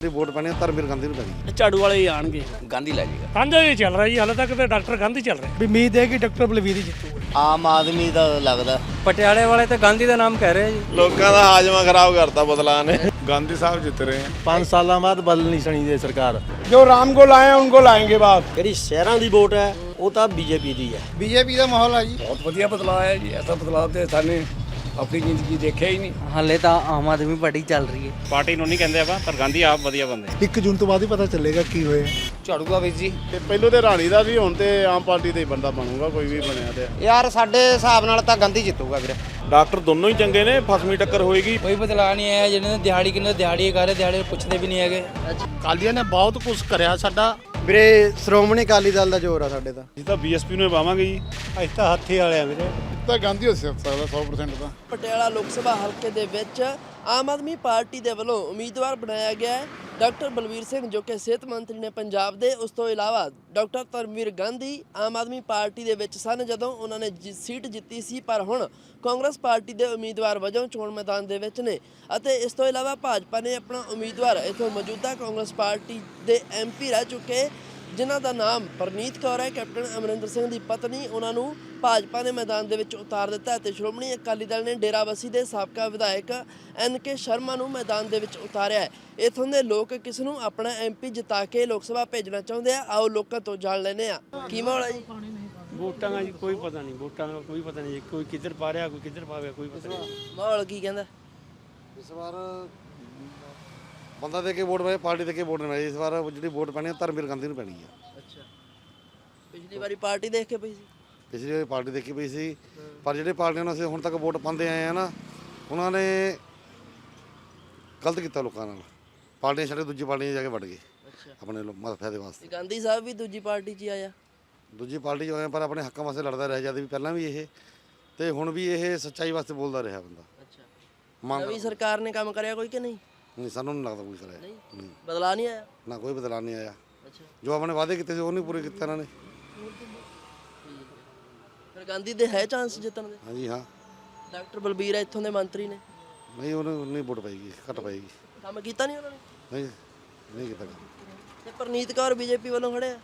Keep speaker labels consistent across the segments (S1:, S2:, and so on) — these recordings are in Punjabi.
S1: ਦੀ ਵੋਟ ਪਾਣੀ ਧਰਮਵੀਰ ਗਾਂਧੀ ਨੂੰ ਪੈਣੀ
S2: ਝਾੜੂ ਵਾਲੇ ਆਣਗੇ।
S3: ਗਾਂਧੀ ਲੈ ਜਾਏਗਾ।
S4: ਸਾਂਝਾ ਹੀ ਚੱਲ ਰਿਹਾ ਜੀ ਹਾਲੇ ਤੱਕ ਤੇ ਡਾਕਟਰ ਗਾਂਧੀ ਚੱਲ ਰਿਹਾ। ਵੀ ਉਮੀਦ ਹੈ ਕਿ ਡਾਕਟਰ ਬਲਵੀਰ ਹੀ
S3: ਆਮ ਆਦਮੀ ਦਾ ਲੱਗਦਾ।
S2: ਪਟਿਆਲੇ ਵਾਲੇ ਤਾਂ ਗਾਂਧੀ ਦਾ ਨਾਮ ਕਹਿ ਰਹੇ ਜੀ।
S5: ਲੋਕਾਂ ਦਾ ਹਾਜ਼ਮਾ ਖਰਾਬ ਕਰਤਾ ਬਦਲਾ ਨੇ। ਗਾਂਧੀ ਸਾਹਿਬ ਜਿੱਤ ਰਹੇ ਆ।
S6: 5 ਸਾਲਾਂ ਬਾਅਦ ਬਦਲ ਬਦਲਣੀ ਸਣੀ ਦੇ ਸਰਕਾਰ।
S5: ਜੋ ਰਾਮ ਕੋ ਲਾਏ ਉਹਨਾਂ ਕੋ ਲਾਏਗੇ ਬਾਪ
S6: ਜਿਹੜੀ ਸ਼ਹਿਰਾਂ ਦੀ ਵੋਟ ਹੈ ਉਹ ਤਾਂ ਬੀਜੇਪੀ ਦੀ ਹੈ।
S1: ਬੀਜੇਪੀ ਦਾ ਮਾਹੌਲ ਹੈ ਜੀ।
S7: ਬਹੁਤ ਵਧੀਆ ਬਦਲਾਅ ਹੈ ਜੀ ਐਸਾ ਬਦਲਾਅ ਤੇ ਸਾਨੂੰ ਆਪਣੀ ਜ਼ਿੰਦਗੀ ਦੇਖਿਆ ਹੀ ਨਹੀਂ।
S2: ਹਾਲੇ ਤਾਂ ਆਮ ਆਦਮੀ ਪਾਰਟੀ ਚੱਲ ਰਹੀ ਹੈ।
S4: ਪਾਰਟੀ ਨੂੰ ਨਹੀਂ ਕਹਿੰਦੇ ਆਪਾਂ ਪਰ ਗਾਂਧੀ ਆਪ ਵਧੀਆ ਬੰਦੇ
S1: 1 ਜੂਨ ਤੋਂ ਬਾਅਦ ਹੀ ਪਤਾ ਚੱਲੇਗਾ ਕੀ ਹੋਇਆ।
S3: ਝਾੜੂ ਦਾ ਵੀਰ ਜੀ।
S5: ਤੇ ਪਹਿਲੋਂ ਤੇ ਰਾਣੀ ਦਾ ਸੀ ਹੁਣ ਤੇ ਆਮ ਪਾਰਟੀ ਦਾ ਹੀ ਬੰਦਾ ਬਣੂਗਾ ਕੋਈ ਵੀ ਬਣਿਆ ਤੇ।
S3: ਯਾਰ ਸਾਡੇ ਹਿਸਾਬ ਨਾਲ ਤਾਂ ਗਾਂਧੀ ਜਿੱਤੂਗਾ ਵੀਰੇ।
S5: ਡਾਕਟਰ ਦੋਨੋਂ ਹੀ ਚੰਗੇ ਨੇ ਫਸਵੀਂ ਟੱਕਰ ਹੋਏਗੀ।
S2: ਕੋਈ ਬਦਲਾਅ ਨਹੀਂ ਆਇਆ ਜਿਹਨੇ ਦਿਹਾੜੀ ਕਿੰਨੇ ਦਿਹਾੜੀ ਕਰ ਰਹੇ ਦਿਹਾੜੀ ਪੁੱਛਦੇ ਵੀ ਨਹੀਂ ਹੈਗੇ।
S6: ਕਾਲੀਆਂ ਨੇ ਬਹੁਤ ਕੁਝ ਕਰਿਆ ਸਾਡਾ।
S1: ਵੀਰੇ ਸ਼੍ਰੋਮਣੀ ਅਕਾਲੀ ਦਲ ਦਾ ਜ਼ੋਰ ਆ ਸਾਡੇ ਦਾ
S5: ਅਸੀਂ ਤਾਂ ਬੀਐਸਪੀ ਨੂੰ ਹੀ ਪਾਵਾਂਗੇ ਜੀ।
S6: ਅਸੀਂ ਤਾਂ ਹੱਥੀ ਵਾਲੇ ਆ ਵੀਰੇ।
S5: ਤਾਂ ਗਾਂਧੀ ਹੋ ਸਕਦਾ 100% ਤਾਂ।
S8: ਪਟਿਆਲਾ ਲੋਕ ਸਭਾ ਹਲਕੇ ਦੇ ਵਿੱਚ ਆਮ ਆਦਮੀ ਪਾਰਟੀ ਦੇ ਵੱਲੋਂ ਉਮੀਦਵਾਰ ਬਣਾਇਆ ਗਿਆ ਹੈ। ਡਾਕਟਰ ਬਲਵੀਰ ਸਿੰਘ ਜੋ ਕਿ ਸਿਹਤ ਮੰਤਰੀ ਨੇ ਪੰਜਾਬ ਦੇ, ਉਸ ਤੋਂ ਇਲਾਵਾ ਡਾਕਟਰ ਧਰਮਵੀਰ ਗਾਂਧੀ ਆਮ ਆਦਮੀ ਪਾਰਟੀ ਦੇ ਵਿੱਚ ਸਨ ਜਦੋਂ ਉਹਨਾਂ ਨੇ ਜਿ- ਸੀਟ ਜਿੱਤੀ ਸੀ, ਪਰ ਹੁਣ ਕਾਂਗਰਸ ਪਾਰਟੀ ਦੇ ਉਮੀਦਵਾਰ ਵਜੋਂ ਚੋਣ ਮੈਦਾਨ ਦੇ ਵਿੱਚ ਨੇ ਅਤੇ ਇਸ ਤੋਂ ਇਲਾਵਾ ਭਾਜਪਾ ਨੇ ਆਪਣਾ ਉਮੀਦਵਾਰ ਇਥੋਂ ਮੌਜੂਦਾ ਕਾਂਗਰਸ ਪਾਰਟੀ ਦੇ ਐਮਪੀ ਰਹਿ ਚੁੱਕੇ ਜਿਨ੍ਹਾਂ ਦਾ ਨਾਮ ਪਰਨੀਤ ਕੌਰ ਹੈ ਕੈਪਟਨ ਅਮਰਿੰਦਰ ਸਿੰਘ ਦੀ ਪਤਨੀ ਉਹਨਾਂ ਨੂੰ ਭਾਜਪਾ ਨੇ ਮੈਦਾਨ ਦੇ ਵਿੱਚ ਉਤਾਰ ਦਿੱਤਾ ਅਤੇ ਸ਼੍ਰੋਮਣੀ ਅਕਾਲੀ ਦਲ ਨੇ ਡੇਰਾਬੱਸੀ ਦੇ ਸਾਬਕਾ ਵਿਧਾਇਕ ਐਨ ਕੇ ਸ਼ਰਮਾ ਨੂੰ ਮੈਦਾਨ ਦੇ ਵਿੱਚ ਉਤਾਰਿਆ ਹੈ। ਇਥੋਂ ਦੇ ਲੋਕ ਕਿਸ ਨੂੰ ਆਪਣਾ ਐਮਪੀ ਜਿਤਾ ਕੇ ਲੋਕ ਸਭਾ ਭੇਜਣਾ ਚਾਹੁੰਦੇ ਆ? ਆਓ ਲੋਕਾਂ ਤੋਂ ਜਾਣ ਲੈਨੇ ਆ ਕੀ ਮਾਹੌਲ ਹੈ ਜੀ?
S4: ਵੋਟਾਂ ਦਾ ਜੀ ਕੋਈ ਪਤਾ ਨਹੀਂ ਵੋਟਾਂ ਦਾ ਕੋਈ ਪਤਾ ਨਹੀਂ ਕੋਈ ਕਿੱਧਰ ਪਾ ਰਿਹਾ ਕੋਈ ਕਿੱਧਰ ਪਾਵੇ ਕੋਈ ਪਤਾ ਨਹੀਂ।
S8: ਮਾਹੌਲ ਕੀ ਕਹਿੰਦਾ?
S1: ਇਸ ਵਾਰ ਬੰਦਾ ਦੇ ਕੇ ਵੋਟ ਪਏ ਪਾਰਟੀ ਦੇ ਕੇ ਵੋਟ ਨਹੀਂ ਪਈ ਇਸ ਵਾਰ ਜਿਹੜੀ ਵੋਟ ਪੈਣੀ ਆ ਧਰਮਵੀਰ ਗਾਂਧੀ ਨੂੰ ਪੈਣੀ ਆ।
S8: ਅੱਛਾ। ਪਿਛਲੀ ਵਾਰੀ ਪਾਰਟੀ ਦੇਖ ਕੇ ਪਈ ਸੀ?
S1: ਪਿਛਲੀ ਵਾਰੀ ਪਾਰਟੀ ਦੇਖੀ ਪਈ ਸੀ। ਪਰ ਜਿਹੜੇ ਪਾਰਟੀਆਂ ਨੂੰ ਅਸੀਂ ਹੁਣ ਤੱਕ ਵੋਟ ਪਾਉਂਦੇ ਆਏ ਆ ਨਾ ਉਹਨਾਂ ਨੇ ਗਲਤ ਕੀਤਾ ਲੋਕਾਂ ਨਾਲ। ਪਾਰਟੀਆਂ ਛੱਡ ਕੇ ਦੂਜੀ ਪਾਰਟੀਆਂ 'ਚ ਜਾ ਕੇ ਵੜ ਗਏ।
S8: ਅੱਛਾ।
S1: ਆਪਣੇ ਲੋ- ਮਤ ਫਾਇਦੇ ਵਾਸਤੇ।
S8: ਗਾਂਧੀ ਸਾਹਿਬ ਵੀ ਦੂਜੀ ਪਾਰਟੀ 'ਚ ਹੀ ਆਇਆ?
S1: ਦੂਜੀ ਪਾਰਟੀ 'ਚ ਹੋਇਆ ਪਰ ਆਪਣੇ ਹੱਕਾਂ ਵਾਸਤੇ ਲੜਦਾ ਰਿਹਾ ਜਦ ਵੀ ਪਹਿਲਾਂ ਵੀ ਇਹ। ਤੇ ਹੁਣ ਵੀ ਇਹ ਸੱਚਾਈ ਵਾਸਤੇ ਬੋਲਦਾ ਰਿਹਾ ਬੰਦਾ।
S8: ਅੱਛਾ।
S1: ਮੰਗ
S8: ਨਵੀਂ ਸਰਕਾਰ ਨੇ ਕੰਮ ਕਰਿਆ ਕੋਈ ਕਿ ਨਹੀਂ?
S1: ਨਹੀਂ ਸਾਨੂੰ ਨਹੀਂ ਲੱਗਦਾ ਕੋਈ ਕਰਿਆ
S8: ਨਹੀਂ
S1: ਨਹੀਂ
S8: ਬਦਲਾ ਨਹੀਂ ਆਇਆ?
S1: ਨਾ ਕੋਈ ਬਦਲਾਅ ਨਹੀਂ ਆਇਆ।
S8: ਅੱਛਾ।
S1: ਜੋ ਆਪਣੇ ਵਾਅਦੇ ਕੀਤੇ ਸੀ ਉਹ ਨਹੀਂ ਪੂਰੇ ਕੀਤੇ ਇਹਨਾਂ ਨੇ।
S8: ਫਿਰ ਗਾਂਧੀ ਦੇ ਹੈ ਚਾਂਸ ਜਿੱਤਣ ਦੇ?
S1: ਹਾਂਜੀ ਹਾਂ।
S8: ਡਾਕਟਰ ਬਲਬੀਰ ਹੈ ਇੱਥੋਂ ਦੇ ਮੰਤਰੀ ਨੇ।
S1: ਨਹੀਂ ਉਹਨੂੰ ਨਹੀਂ ਵੋਟ ਪਾਏਗੀ ਘੱਟ ਪਾਏਗੀ।
S8: ਕੰਮ ਕੀਤਾ ਨਹੀਂ ਉਹਨਾਂ ਨੇ?
S1: ਨਹੀਂ ਨਹੀਂ ਕੀਤਾ ਕੰਮ।
S8: ਤੇ ਪਰਨੀਤ ਕੌਰ ਬੀਜੇਪੀ ਵੱਲੋਂ ਖੜੇ ਆ?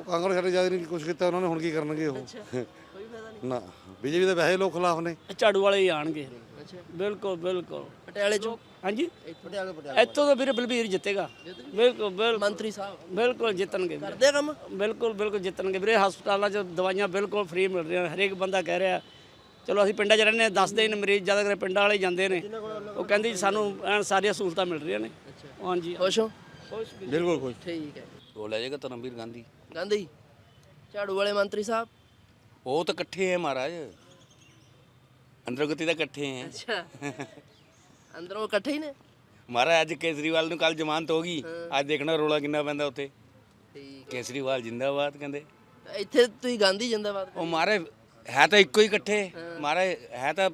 S1: ਉਹ ਕਾਂਗਰਸ ਸਾਡੇ ਜ਼ਿਆਦਾ ਨਹੀਂ ਕੁਝ ਕੀਤਾ ਉਹਨਾਂ ਨੇ ਹੁਣ ਕੀ ਕਰਨਗੇ ਉਹ?
S8: ਕੋਈ ਫਾਇਦਾ ਨਹੀਂ।
S1: ਨਾ ਬੀਜੇਪੀ ਦੇ ਵੈਸੇ ਲੋਕ ਖਿਲਾਫ ਨੇ।
S2: ਝਾੜੂ ਵਾਲੇ ਹੀ ਆਣਗੇ।
S8: ਅੱਛਾ।
S2: ਬਿਲਕੁਲ ਬਿਲਕੁਲ।
S8: ਪਟਿਆਲੇ ਚੋਂ?
S2: ਹਾਂਜੀ।
S8: ਪਟਿਆਲੇ
S2: ਇੱਥੋਂ ਤਾਂ ਵੀਰੇ ਬਲਬੀਰ ਜਿੱਤੇਗਾ। ਬਿਲਕੁਲ ਬਿਲਕੁਲ।
S8: ਮੰਤਰੀ ਸਾਹਿਬ।
S2: ਬਿਲਕੁਲ ਜਿੱਤਣਗੇ ਵੀਰੇ।
S8: ਕਰਦੇ ਆ ਕੰਮ?
S2: ਬਿਲਕੁਲ ਬਿਲਕੁਲ ਜਿੱਤਣਗੇ ਵੀਰੇ। ਹਸਪਤਾਲਾਂ 'ਚ ਦਵਾਈਆਂ ਬਿਲਕੁਲ ਫ੍ਰੀ ਮਿਲ ਰਹੀਆਂ। ਹਰੇਕ ਬੰਦਾ ਕਹਿ ਰਿਹਾ। ਚਲੋ ਅਸੀਂ ਪਿੰਡਾਂ 'ਚ ਰਹਿੰਦੇ ਹਾਂ। ਦੱਸਦੇ ਨੇ ਮਰੀਜ਼ ਜ਼ਿਆਦਾਤਰ ਪਿੰਡਾਂ ਵਾਲੇ ਹੀ ਜਾਂਦੇ ਨੇ। ਉਹ ਕਹਿੰਦੇ ਜੀ ਸਾਨੂੰ ਐਨ ਸਾਰੀਆਂ ਸਹੂਲਤਾਂ ਮਿਲ ਰਹੀਆਂ ਨੇ। ਹਾਂਜੀ।
S8: ਖੁਸ਼ ਹੋ?
S6: ਬਿਲਕੁਲ ਖੁਸ਼।
S8: ਠੀਕ ਹੈ।
S3: ਉਹ ਲੈ ਜਾਏਗਾ ਧਰਮਵੀਰ ਗਾਂਧੀ।
S8: ਗਾਂਧੀ ਝਾੜੂ ਵਾਲੇ ਮੰਤਰੀ ਸਾਹਿਬ?
S3: ਉਹ ਤਾਂ ਇਕੱਠੇ ਹੈ ਮਹਾਰਾਜ। ਅੰਦਰਗਤੀ ਤਾਂ ਇਕੱਠੇ ਹੈ।
S8: ਅੱਛਾ। ਅੰਦਰੋਂ ਇਕੱਠੇ ਹੀ ਨੇ।
S3: ਮਹਾਰਾਜ ਅੱਜ ਕੇਜਰੀਵਾਲ ਨੂੰ ਕੱਲ ਜ਼ਮਾਨਤ ਹੋ ਗਈ। ਅੱਜ ਦੇਖਣਾ ਰੋਲਾ ਕਿੰਨਾ ਪੈਂਦਾ ਉੱਥੇ।
S8: ਠੀਕ
S3: ਕੇਜਰੀਵਾਲ ਜਿੰਦਾਬਾਦ ਕਹਿੰਦੇ।
S8: ਇੱਥੇ ਤੁਸੀਂ ਗਾਂਧੀ ਜਿੰਦਾਬਾਦ
S3: ਉਹ ਮਾਰੇ ਹੈ ਤਾਂ ਇੱਕੋ ਹੀ ਇਕੱਠੇ। ਮਾਰੇ ਹੈ ਤਾਂ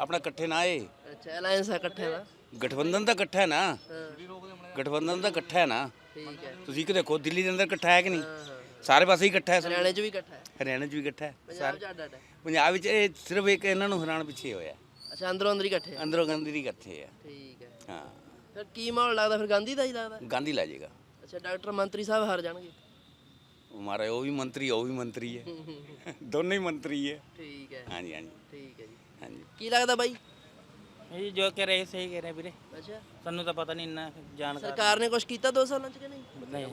S3: ਆਪਣਾ ਇਕੱਠੇ ਨਾ ਏ
S8: ਅੱਛਾ ਅਲਾਈਅੰਸ ਇਕੱਠੇ ਦਾ
S3: ਗਠਬੰਧਨ ਤਾਂ ਇਕੱਠਾ ਹੈ। ਨਾ ਗਠਬੰਧਨ ਤਾਂ ਇਕੱਠਾ ਹੈ ਨਾ।
S8: ਠੀਕ ਹੈ।
S3: ਤੁਸੀਂ ਕਿ ਦੇਖੋ ਦਿੱਲੀ ਦੇ ਅੰਦਰ ਇਕੱਠਾ ਹੈ ਕਿ ਨਹੀਂ? ਸਾਰੇ ਪਾਸੇ ਹੀ ਇਕੱਠਾ ਹੈ।
S8: ਹਰਿਆਣੇ 'ਚ ਵੀ ਇਕੱਠਾ ਹੈ।
S3: ਹਰਿਆਣਾ 'ਚ ਵੀ ਇਕੱਠਾ ਹੈ।
S8: ਪੰਜਾਬ 'ਚ ਅੱਡ ਅੱਡ ਹੈ।
S3: ਪੰਜਾਬ ਵਿੱਚ ਇਹ ਸਿਰਫ ਇੱਕ ਇਹਨਾਂ ਨੂੰ ਹਰਾਣ ਪਿੱਛੇ ਹੋਇਆ।
S8: ਅੱਛਾ ਅੰਦਰੋਂ ਅੰਦਰ ਹੀ ਇਕੱਠੇ ਆ।
S3: ਅੰਦਰੋਂ ਗਾਂਧੀ ਦੀ ਇਕੱਠੇ ਆ।
S8: ਠੀਕ ਹੈ।
S3: ਹਾਂ।
S8: ਫਿਰ ਕੀ ਮਾਹੌਲ ਲੱਗਦਾ? ਫਿਰ ਗਾਂਧੀ ਦਾ ਹੀ ਲੱਗਦਾ?
S3: ਗਾਂਧੀ ਲੈ ਜਾਏਗਾ।
S8: ਅੱਛਾ ਡਾਕਟਰ ਮੰਤਰੀ ਸਾਹਿਬ ਹਾਰ ਜਾਣਗੇ?
S3: ਹਮਾਰਾ ਉਹ ਵੀ ਮੰਤਰੀ ਉਹ ਵੀ ਮੰਤਰੀ ਹੈ। ਦੋਨੋਂ ਹੀ ਮੰਤਰੀ ਹੈ।
S8: ਠੀਕ ਹੈ।
S3: ਹਾਂਜੀ ਹਾਂਜੀ।
S8: ਠੀਕ ਹੈ ਜੀ।
S3: ਹਾਂਜੀ।
S8: ਕੀ ਲੱਗਦਾ ਬਾਈ?
S2: ਇਹ ਜੋ ਕਹਿ ਰਹੇ ਸਹੀ ਕਹਿ ਰਹੇ ਵੀਰੇ।
S8: ਅੱਛਾ।
S2: ਸਾਨੂੰ ਤਾਂ ਪਤਾ ਨਹੀਂ ਇੰਨਾ ਜਾਣਕਾਰ
S8: ਸਰਕਾਰ ਨੇ ਕੁਝ ਕੀਤਾ 2 ਸਾਲਾਂ 'ਚ ਕਿ ਨਹੀਂ?
S2: ਨਹੀਂ।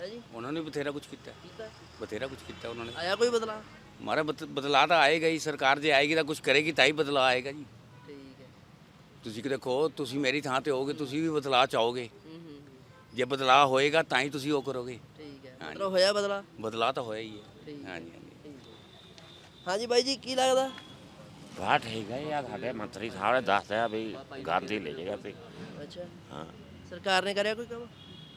S8: ਹੈ ਜੀ।
S3: ਉਹਨਾਂ ਨੇ ਬਥੇਰਾ ਕੁਝ ਕੀਤਾ।
S8: ਕੀਤਾ।
S3: ਬਥੇਰਾ ਕੁਝ ਕੀਤਾ ਉਹਨਾਂ ਨੇ।
S8: ਆਇਆ ਕੋਈ ਬਦਲਾ
S3: ਹਮਾਰਾ ਬਦਲਾ ਤਾਂ ਆਏਗਾ ਹੀ ਸਰਕਾਰ ਜੇ ਆਏਗੀ ਤਾਂ ਕੁਝ ਕਰੇਗੀ ਤਾਂ ਹੀ ਬਦਲਾ ਆਏਗਾ ਜੀ।
S8: ਠੀਕ ਹੈ।
S3: ਤੁਸੀਂ ਕਿ ਦੇਖੋ ਤੁਸੀਂ ਮੇਰੀ ਥਾਂ ਤੇ ਹੋਗੇ ਤੁਸੀਂ ਵੀ ਬਦਲਾ ਚਾਹੋਗੇ।
S8: ਹੂੰ ਹੂੰ ਹੂੰ,
S3: ਜੇ ਬਦਲਾ ਹੋਏਗਾ ਤਾਂ ਹੀ ਤੁਸੀਂ ਉਹ ਕਰੋਗੇ।
S8: ਠੀਕ ਹੈ। ਮਤਲਬ ਹੋਇਆ ਬਦਲਾ
S3: ਬਦਲਾ ਤਾਂ ਹੋਇਆ ਹੀ ਹੈ।
S8: ਠੀਕ ਹੈ।
S3: ਹਾਂਜੀ ਹਾਂਜੀ।
S8: ਹਾਂਜੀ ਬਾਈ ਜੀ ਕੀ ਲੱਗਦਾ?
S9: ਵਾਹ ਠੀਕ ਹੈ ਯਾਰ ਸਾਡੇ ਮੰਤਰੀ ਸਾਹਿਬ ਨੇ ਦੱਸਿਆ ਵੀ ਗਾਂਧੀ ਲੈ ਜਾਏਗਾ ਤੇ।
S8: ਅੱਛਾ।
S9: ਹਾਂ।
S8: ਸਰਕਾਰ ਨੇ ਕਰਿਆ ਕੋਈ ਕੰਮ?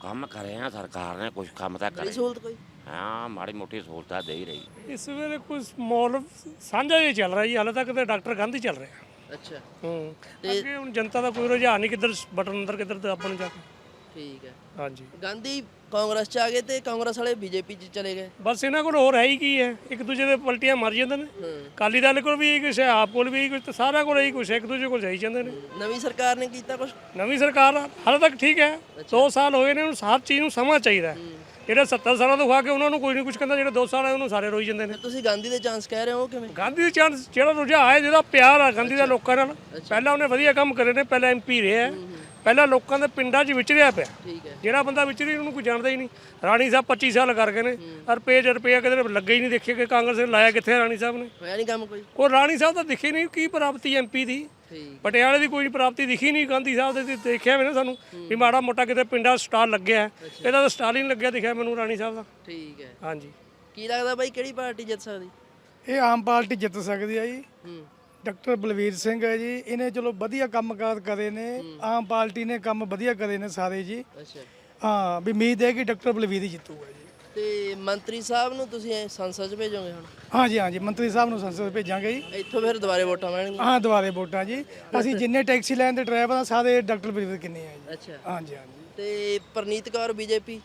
S9: ਕੰਮ ਕਰੇ ਆ ਸਰਕਾਰ ਨੇ ਕੁਝ ਕੰਮ ਤਾਂ ਕਰੇ।
S8: ਸਹੂਲਤ ਕੋਈ?
S9: ਹਾਂ ਮਾੜੀ ਮੋਟੀ ਸਹੂਲਤਾਂ ਦੇ ਹੀ ਰਹੀ।
S4: ਇਸ ਵੇਲੇ ਕੁਝ ਮਾਹੌਲ ਸਾਂਝਾ ਹੀ ਚੱਲ ਰਿਹਾ ਜੀ ਹਾਲੇ ਤੱਕ ਤੇ ਡਾਕਟਰ ਗਾਂਧੀ ਚੱਲ ਰਿਹਾ।
S8: ਅੱਛਾ।
S4: ਹੂੰ ਅੱਗੇ ਹੁਣ ਜਨਤਾ ਦਾ ਕੋਈ ਰੁਝਾਨ ਨਹੀਂ ਕਿੱਧਰ ਬਟਨ ਅੰਦਰ ਕਿੱਧਰ ਤੇ ਆਪਾਂ ਨੂੰ ਜਾ ਕੇ।
S8: ਠੀਕ ਹੈ।
S4: ਹਾਂਜੀ।
S8: ਗਾਂਧੀ ਕਾਂਗਰਸ ਚ ਆ ਗਏ ਤੇ ਕਾਂਗਰਸ ਵਾਲੇ ਬੀਜੇਪੀ ਚ ਚਲੇ ਗਏ।
S4: ਬਸ ਇਹਨਾਂ ਕੋਲ ਹੋਰ ਹੈ ਹੀ ਕੀ ਹੈ? ਇੱਕ ਦੂਜੇ ਦੇ ਪਲਟੀਆਂ ਮਾਰ ਜਾਂਦੇ ਨੇ। ਅਕਾਲੀ ਦਲ ਕੋਲ ਵੀ ਕੁਛ ਹੈ ਆਪ ਕੋਲ ਵੀ ਕੁਛ ਤੇ ਸਾਰਿਆਂ ਕੋਲ ਇਹੀ ਕੁਛ ਹੈ ਇੱਕ ਦੂਜੇ ਕੋਲ ਜਾਈ ਜਾਂਦੇ ਨੇ।
S8: ਨਵੀਂ ਸਰਕਾਰ ਨੇ ਕੀਤਾ ਕੁਝ
S4: ਨਵੀਂ ਸਰਕਾਰ ਆ, ਹਾਲੇ ਤੱਕ ਠੀਕ ਹੈ। 2 ਸਾਲ ਹੋਏ ਨੇ ਉਹਨੂੰ ਹਰ ਚੀਜ਼ ਨੂੰ ਸਮਾਂ ਚਾਹੀਦਾ ਹੈ। ਜਿਹੜੇ 70 ਸਾਲਾਂ ਤੋਂ ਖਾ ਕੇ ਉਹਨਾਂ ਨੂੰ ਕੋਈ ਨਹੀਂ ਕੁਝ ਕਹਿੰਦਾ ਜਿਹੜੇ 2 ਸਾਲ ਆ ਉਹਨੂੰ ਸਾਰੇ ਰੋਈ ਜਾਂਦੇ ਨੇ।
S8: ਤੁਸੀਂ ਗਾਂਧੀ ਦੇ ਚਾਂਸ ਕਹਿ ਰਹੇ ਹੋ ਕਿਵੇਂ?
S4: ਗਾਂਧੀ ਦੇ ਚਾਂਸ ਜਿਹੜਾ ਰੁਝਾਅ ਹੈ ਜਿਹਦਾ ਪਿਆਰ ਆ ਗਾਂਧੀ ਦਾ ਲੋਕਾਂ ਨਾਲ ਪਹਿਲਾਂ ਉਹਨੇ ਵਧੀਆ ਕੰਮ ਕਰੇ ਨੇ ਪਹਿਲਾਂ ਐਮਪੀ ਰਿਹਾ ਹੈ। ਪਹਿਲਾਂ ਲੋਕਾਂ ਦੇ ਪਿੰਡਾਂ 'ਚ ਵਿਚਰਿਆ ਪਿਆ।
S8: ਠੀਕ ਹੈ।
S4: ਜਿਹੜਾ ਬੰਦਾ ਵਿਚਰੀ ਉਹਨੂੰ ਕੋਈ ਜਾਣਦਾ ਹੀ ਨਹੀਂ। ਰਾਣੀ ਸਾਹਿਬ 25 ਸਾਲ ਕਰ ਗਏ ਨੇ। ਰੁਪਏ ਰੁਪਇਆ ਕਿਤੇ ਲੱਗੇ ਹੀ ਨਹੀਂ ਦੇਖੇ ਕਿ ਕਾਂਗਰਸ ਨੇ ਲਾਇਆ ਕਿੱਥੇ ਰਾਣੀ ਸਾਹਿਬ ਨੇ।
S8: ਹੋਇਆ ਨਹੀਂ ਕੰਮ ਕੋਈ।
S4: ਉਹ ਰਾਣੀ ਸਾਹਿਬ ਤਾਂ ਦਿਖੇ ਨਹੀਂ ਕੀ ਪ੍ਰਾਪਤੀ ਐਮਪੀ ਦੀ।
S8: ਠੀਕ।
S4: ਪਟਿਆਲੇ ਦੀ ਕੋਈ ਪ੍ਰਾਪਤੀ ਦਿਖੀ ਨਹੀਂ ਗਾਂਧੀ ਸਾਹਿਬ ਦੇ ਦੇਖਿਆ ਵੀ ਨਾ ਸਾਨੂੰ ਵੀ ਮਾੜਾ ਮੋਟਾ ਕਿਤੇ ਪਿੰਡਾਂ ਸਟਾਲ ਲੱਗਿਆ। ਇਹਦਾ ਤਾਂ ਸਟਾਲ ਹੀ ਨਹੀਂ ਲੱਗਿਆ ਦਿਖਿਆ ਮੈਨੂੰ ਰਾਣੀ ਸਾਹਿਬ ਦਾ।
S8: ਠੀਕ ਹੈ।
S4: ਹਾਂਜੀ।
S8: ਕੀ ਲੱਗਦਾ ਬਾਈ ਕਿਹੜੀ ਪਾਰਟੀ ਜਿੱਤ ਸਕਦੀ?
S10: ਇਹ ਆਮ ਪਾਰਟੀ ਜਿੱਤ ਸਕਦੀ ਹੈ ਜੀ।
S8: ਹੂੰ।
S10: ਡਾਕਟਰ ਬਲਵੀਰ ਸਿੰਘ ਹੈ ਜੀ। ਇਹਨੇ ਚਲੋ ਵਧੀਆ ਕੰਮਕਾਰ ਕਰੇ ਨੇ। ਆਮ ਪਾਰਟੀ ਨੇ ਕੰਮ ਵਧੀਆ ਕਰੇ ਨੇ ਸਾਰੇ ਜੀ।
S8: ਅੱਛਾ।
S10: ਹਾਂ ਵੀ ਉਮੀਦ ਹੈ ਕਿ ਡਾਕਟਰ ਬਲਵੀਰ ਹੀ ਜਿੱਤੂਗਾ ਜੀ।
S8: ਤੇ ਮੰਤਰੀ ਸਾਹਿਬ ਨੂੰ ਤੁਸੀਂ ਸੰਸਦ ਚ ਭੇਜੋਗੇ ਹੁਣ?
S10: ਹਾਂਜੀ ਹਾਂਜੀ ਮੰਤਰੀ ਸਾਹਿਬ ਨੂੰ ਸੰਸਦ ਭੇਜਾਂਗੇ ਜੀ।
S8: ਇੱਥੋਂ ਫਿਰ ਦੁਬਾਰੇ ਵੋਟਾਂ ਪੈਣਗੀਆਂ?
S10: ਹਾਂ ਦੁਬਾਰੇ ਵੋਟਾਂ ਜੀ। ਅਸੀਂ ਜਿੰਨੇ ਟੈਕਸੀ ਲੈਣ ਦੇ ਡਰਾਈਵਰ ਆ ਸਾਰੇ ਡਾਕਟਰ ਬਲਵੀਰ ਕਿੰਨੇ ਆ ਜੀ।
S8: ਅੱਛਾ।
S10: ਹਾਂਜੀ ਹਾਂਜੀ
S8: ਤੇ ਪ੍ਰਨੀਤ ਕੌਰ ਬੀਜੇਪੀ?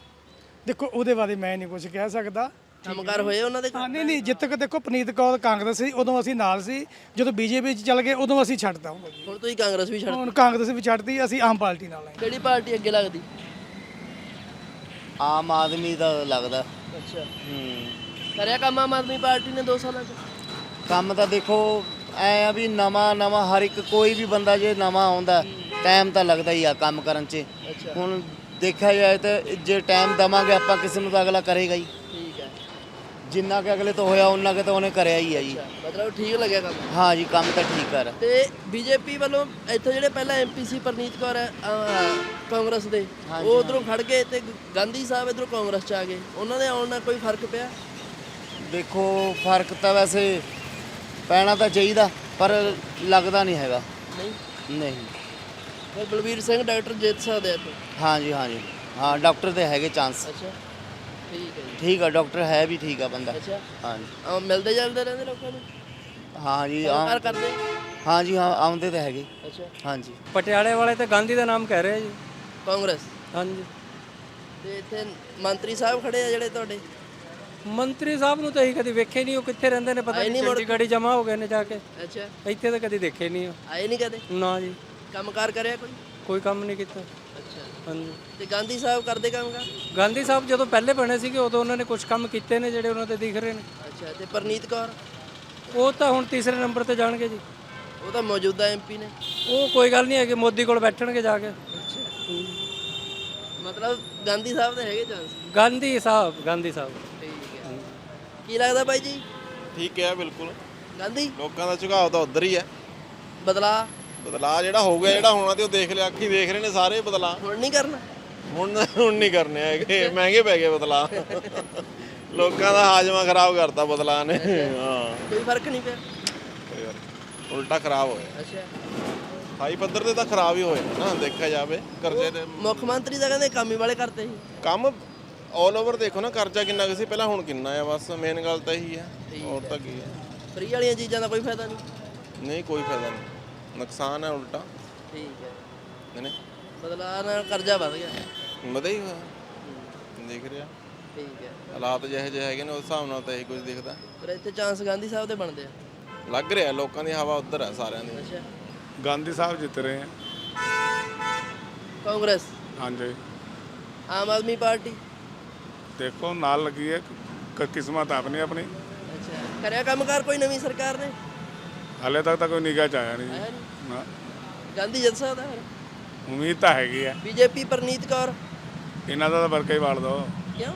S10: ਦੇਖੋ ਉਹਦੇ ਬਾਰੇ ਮੈਂ ਨਹੀਂ ਕੁਝ ਕਹਿ ਸਕਦਾ।
S8: ਕੰਮਕਾਰ ਹੋਏ ਉਹਨਾਂ ਦੇ
S10: ਹਾਂ ਨਹੀਂ ਨਹੀਂ ਜਿੱਤ ਤੱਕ ਦੇਖੋ ਪਨੀਤ ਕੌਰ ਕਾਂਗਰਸ ਸੀ ਉਦੋਂ ਅਸੀਂ ਨਾਲ ਸੀ। ਜਦੋਂ ਬੀਜੇਪੀ ਚ ਚੱਲ ਗਏ ਉਦੋਂ ਅਸੀਂ ਛੱਡਤਾ ਹੁਣ ਜੀ।
S8: ਹੁਣ ਤੁਸੀਂ ਕਾਂਗਰਸ ਵੀ ਛੱਡ
S10: ਹੁਣ ਕਾਂਗਰਸ ਵੀ ਛੱਡਤੀ ਅਸੀਂ ਆਮ ਪਾਰਟੀ ਨਾਲ ਆਏ।
S8: ਕਿਹੜੀ ਪਾਰਟੀ ਅੱਗੇ ਲੱਗਦੀ?
S11: ਆਮ ਆਦਮੀ ਦਾ ਲੱਗਦਾ।
S8: ਅੱਛਾ। ਕਰਿਆ ਕੰਮ ਆਮ ਆਦਮੀ ਪਾਰਟੀ ਨੇ 2 ਸਾਲਾਂ ਚ?
S11: ਕੰਮ ਤਾਂ ਦੇਖੋ ਐ ਆ ਵੀ ਨਵਾਂ ਨਵਾਂ ਹਰ ਇੱਕ ਕੋਈ ਵੀ ਬੰਦਾ ਜੇ ਨਵਾਂ ਆਉਂਦਾ ਟਾਈਮ ਤਾਂ ਲੱਗਦਾ ਹੀ ਆ ਕੰਮ ਕਰਨ 'ਚ।
S8: ਅੱਛਾ।
S11: ਹੁਣ ਦੇਖਿਆ ਜਾਏ ਤਾਂ ਜੇ ਟਾਈਮ ਦਵਾਂਗੇ ਆਪਾਂ ਕਿਸੇ ਨੂੰ ਤਾਂ ਅਗਲਾ ਕਰੇਗਾ ਹੀ
S8: ਹੈ।
S11: ਜਿੰਨਾ ਕਿ ਅਗਲੇ ਤੋਂ ਹੋਇਆ ਉਹਨਾਂ ਕਿ ਤਾਂ ਉਹਨੇ ਕਰਿਆ ਹੀ ਆ ਜੀ।
S8: ਮਤਲਬ ਠੀਕ ਲੱਗਿਆ ਕੰਮ?
S11: ਹਾਂ ਜੀ ਕੰਮ ਤਾਂ ਠੀਕ ਕਰ
S8: ਤੇ ਬੀਜੇਪੀ ਵੱਲੋਂ ਇੱਥੋਂ ਜਿਹੜੇ ਪਹਿਲਾਂ ਐਮਪੀ ਸੀ ਪ੍ਰਨੀਤ ਕੌਰ ਅਹ, ਕਾਂਗਰਸ ਦੇ ਉਹ ਉਧਰੋਂ ਖੜ ਗਏ ਤੇ ਗਾਂਧੀ ਸਾਹਿਬ ਇਧਰੋਂ ਕਾਂਗਰਸ ਚ ਆ ਗਏ। ਉਹਨਾਂ ਦੇ ਆਉਣ ਨਾਲ ਕੋਈ ਫ਼ਰਕ ਪਿਆ?
S11: ਦੇਖੋ ਫ਼ਰਕ ਤਾਂ ਵੈਸੇ ਪੈਣਾ ਤਾਂ ਚਾਹੀਦਾ ਪਰ ਲੱਗਦਾ ਨਹੀਂ ਹੈਗਾ।
S8: ਨਹੀਂ?
S11: ਨਹੀਂ।
S8: ਫਿਰ ਬਲਵੀਰ ਸਿੰਘ ਡਾਕਟਰ ਜਿੱਤ ਸਕਦੇ ਆ ਇੱਥੇ।
S11: ਹਾਂ ਜੀ ਹਾਂ ਜੀ। ਹਾਂ ਡਾਕਟਰ ਦੇ ਹੈਗੇ ਚਾਂਸ।
S8: ਅੱਛਾ। ਠੀਕ ਹੈ ਜੀ।
S11: ਠੀਕ ਆ ਡਾਕਟਰ ਹੈ ਵੀ ਠੀਕ ਆ ਬੰਦਾ।
S8: ਅੱਛਾ।
S11: ਹਾਂ ਜੀ
S8: ਆ ਮਿਲਦੇ ਜਲਦੇ ਰਹਿੰਦੇ ਲੋਕਾਂ ਨੂੰ?
S11: ਹਾਂ ਜੀ
S8: ਕੰਮਕਾਰ
S11: ਆਮ-
S8: ਕਰਦੇ?
S11: ਹਾਂ ਜੀ ਹਾਂ ਆਉਂਦੇ ਤਾਂ ਹੈਗੇ।
S8: ਅੱਛਾ।
S11: ਹਾਂ ਜੀ
S4: ਪਟਿਆਲੇ ਵਾਲੇ ਤੇ ਗਾਂਧੀ ਦਾ ਨਾਮ ਕਹਿ ਰਹੇ ਜੀ।
S8: ਕਾਂਗਰਸ?
S4: ਹਾਂਜੀ।
S8: ਤੇ ਇੱਥੇ ਮੰਤਰੀ ਸਾਹਿਬ ਖੜੇ ਆ ਜਿਹੜੇ ਤੁਹਾਡੇ?
S4: ਮੰਤਰੀ ਸਾਹਿਬ ਨੂੰ ਤਾਂ ਅਸੀਂ ਕਦੀ ਵੇਖੇ ਨਹੀਂ ਉਹ ਕਿੱਥੇ ਰਹਿੰਦੇ ਨੇ ਪਤਾ ਨਹੀਂ ਚੰਡੀਗੜ੍ਹ ਜਮਾ ਹੋ ਗਏ ਨੇ ਜਾ ਕੇ।
S8: ਅੱਛਾ।
S4: ਇੱਥੇ ਤਾਂ ਕਦੀ ਦੇਖੇ ਨਹੀਂ ਉਹ।
S8: ਆਏ ਨਹੀਂ ਕਦੇ?
S4: ਨਾ ਜੀ।
S8: ਕੰਮਕਾਰ ਕਰਿਆ ਕੋਈ?
S4: ਕੋਈ ਕੰਮ ਨਹੀਂ ਕੀਤਾ। ਹਾਂਜੀ।
S8: ਤੇ ਗਾਂਧੀ ਸਾਹਿਬ ਕਰਦੇ ਕੰਮਕਾਰ
S4: ਗਾਂਧੀ ਸਾਹਿਬ ਜਦੋਂ ਪਹਿਲੇ ਬਣੇ ਸੀਗੇ ਉਦੋਂ ਉਹਨਾਂ ਨੇ ਕੁਝ ਕੰਮ ਕੀਤੇ ਨੇ ਜਿਹੜੇ ਉਹਨਾਂ ਤੇ ਦਿਖ ਰਹੇ ਨੇ।
S8: ਅੱਛਾ ਤੇ ਪ੍ਰਨੀਤ ਕੌਰ?
S4: ਉਹ ਤਾਂ ਹੁਣ ਤੀਸਰੇ ਨੰਬਰ ਤੇ ਜਾਣਗੇ ਜੀ।
S8: ਉਹ ਤਾਂ ਮੌਜੂਦਾ ਐਮਪੀ ਨੇ।
S4: ਉਹ ਕੋਈ ਗੱਲ ਨਹੀਂ ਹੈਗੀ ਮੋਦੀ ਕੋਲ ਬੈਠਣਗੇ ਜਾ ਕੇ।
S8: ਮਤਲਬ ਗਾਂਧੀ ਸਾਹਿਬ ਦੇ ਹੈਗੇ ਚਾਂਸ?
S4: ਗਾਂਧੀ ਸਾਹਿਬ ਗਾਂਧੀ ਸਾਹਿਬ।
S8: ਠੀਕ ਹੈ। ਕੀ ਲੱਗਦਾ ਬਾਈ ਜੀ?
S12: ਠੀਕ ਹੈ ਬਿਲਕੁਲ।
S8: ਗਾਂਧੀ?
S12: ਲੋਕਾਂ ਦਾ ਝੁਕਾਅ ਤਾਂ ਉਧਰ ਹੀ ਹੈ।
S8: ਬਦਲਾ
S12: ਬਦਲਾਅ ਜਿਹੜਾ ਹੋ ਗਿਆ ਜਿਹੜਾ ਹੋਣਾ ਤੇ ਉਹ ਦੇਖ ਲਿਆ ਅੱਖੀ ਦੇਖ ਰਹੇ ਨੇ ਸਾਰੇ ਬਦਲਾਅ।
S8: ਹੁਣ ਨਹੀਂ ਕਰਨਾ।
S12: ਹੁਣ ਹੁਣ ਨਹੀਂ ਕਰਨੇ ਹੈਗੇ ਮਹਿੰਗੇ ਪੈ ਗਏ ਬਦਲਾਅ। ਲੋਕਾਂ ਦਾ ਹਾਜ਼ਮਾ ਖਰਾਬ ਕਰਤਾ ਬਦਲਾਅ ਨੇ। ਹਾਂ।
S8: ਕੋਈ ਫ਼ਰਕ ਨਹੀਂ ਪਿਆ।
S12: ਉਲਟਾ ਖਰਾਬ ਹੋਇਆ।
S8: ਅੱਛਾ।
S12: ਹਾਈ ਪੱਧਰ ਤੇ ਤਾਂ ਖਰਾਬ ਹੀ ਹੋਇਆ ਨਾ ਦੇਖਿਆ ਜਾਵੇ ਕਰਜ਼ੇ ਦੇ
S8: ਮੁੱਖ ਮੰਤਰੀ ਤਾਂ ਕਹਿੰਦੇ ਕੰਮ ਹੀ ਵਾਲੇ ਕਰਤੇ ਸੀ।
S12: ਕੰਮ ਆਲ ਓਵਰ ਦੇਖੋ ਨਾ ਕਰਜ਼ਾ ਕਿੰਨਾ ਸੀ ਪਹਿਲਾਂ ਹੁਣ ਕਿੰਨਾ ਆ ਬਸ ਮੇਨ ਗੱਲ ਤਾਂ ਇਹੀ ਹੈ ਹੋਰ ਤਾਂ ਕੀ ਹੈ
S8: ਫਰੀ ਵਾਲੀਆਂ ਚੀਜ਼ਾਂ ਦਾ ਕੋਈ ਫਾਇਦਾ ਨਹੀਂ।
S12: ਨਹੀਂ ਕੋਈ ਫਾਇਦਾ ਨਹੀਂ। ਨੁਕਸਾਨ ਹੈ ਉਲਟਾ।
S8: ਠੀਕ ਹੈ।
S12: ਨਹੀਂ।
S8: ਬਦਲਾ ਨਾਲ ਕਰਜ਼ਾ ਵਧ ਗਿਆ।
S12: ਮਦਾ ਹੀ ਹੋਇਆ। ਦੇਖ ਰਿਹਾ।
S8: ਠੀਕ ਹੈ।
S12: ਹਾਲਾਤ ਜਿਹੇ ਜਿਹੇ ਹੈਗੇ ਨੇ ਉਸ ਹਿਸਾਬ ਨਾਲ ਤਾਂ ਇਹੀ ਕੁਝ ਦਿਖਦਾ।
S8: ਪਰ ਇੱਥੇ ਚਾਂਸ ਗਾਂਧੀ ਸਾਹਿਬ ਦੇ ਬਣਦੇ ਆ।
S12: ਲੱਗ ਰਿਹਾ ਲੋਕਾਂ ਦੀ ਹਵਾ ਉੱਧਰ ਹੈ ਸਾਰਿਆਂ ਦੀ।
S8: ਅੱਛਾ।
S12: ਗਾਂਧੀ ਸਾਹਿਬ ਜਿੱਤ ਰਹੇ ਆ।
S8: ਕਾਂਗਰਸ।
S12: ਹਾਂਜੀ।
S8: ਆਮ ਆਦਮੀ ਪਾਰਟੀ।
S12: ਦੇਖੋ ਨਾਲ ਲੱਗੀ ਹੈ ਕ- ਕਿਸਮਤ ਆਪਣੀ ਆਪਣੀ।
S8: ਅੱਛਾ। ਕਰਿਆ ਕੰਮਕਾਰ ਕੋਈ ਨਵੀਂ ਸਰਕਾਰ ਨੇ?
S12: ਹਾਲੇ ਤੱਕ ਤਾਂ ਕੋਈ ਨਿਗਾਹ ਚ ਆਇਆ ਨਹੀਂ
S8: ਆਇਆ ਨਹੀਂ।
S12: ਨਾ।
S8: ਗਾਂਧੀ ਜਿੱਤ ਸਕਦਾ ਫਿਰ
S12: ਉਮੀਦ ਤਾਂ ਹੈਗੀ ਆ।
S8: ਬੀਜੇਪੀ ਪ੍ਰਨੀਤ ਕੌਰ।
S12: ਇਹਨਾਂ ਦਾ ਤਾਂ ਵਰਕਾ ਹੀ ਵਾੜ ਦੋ।
S8: ਕਿਉਂ?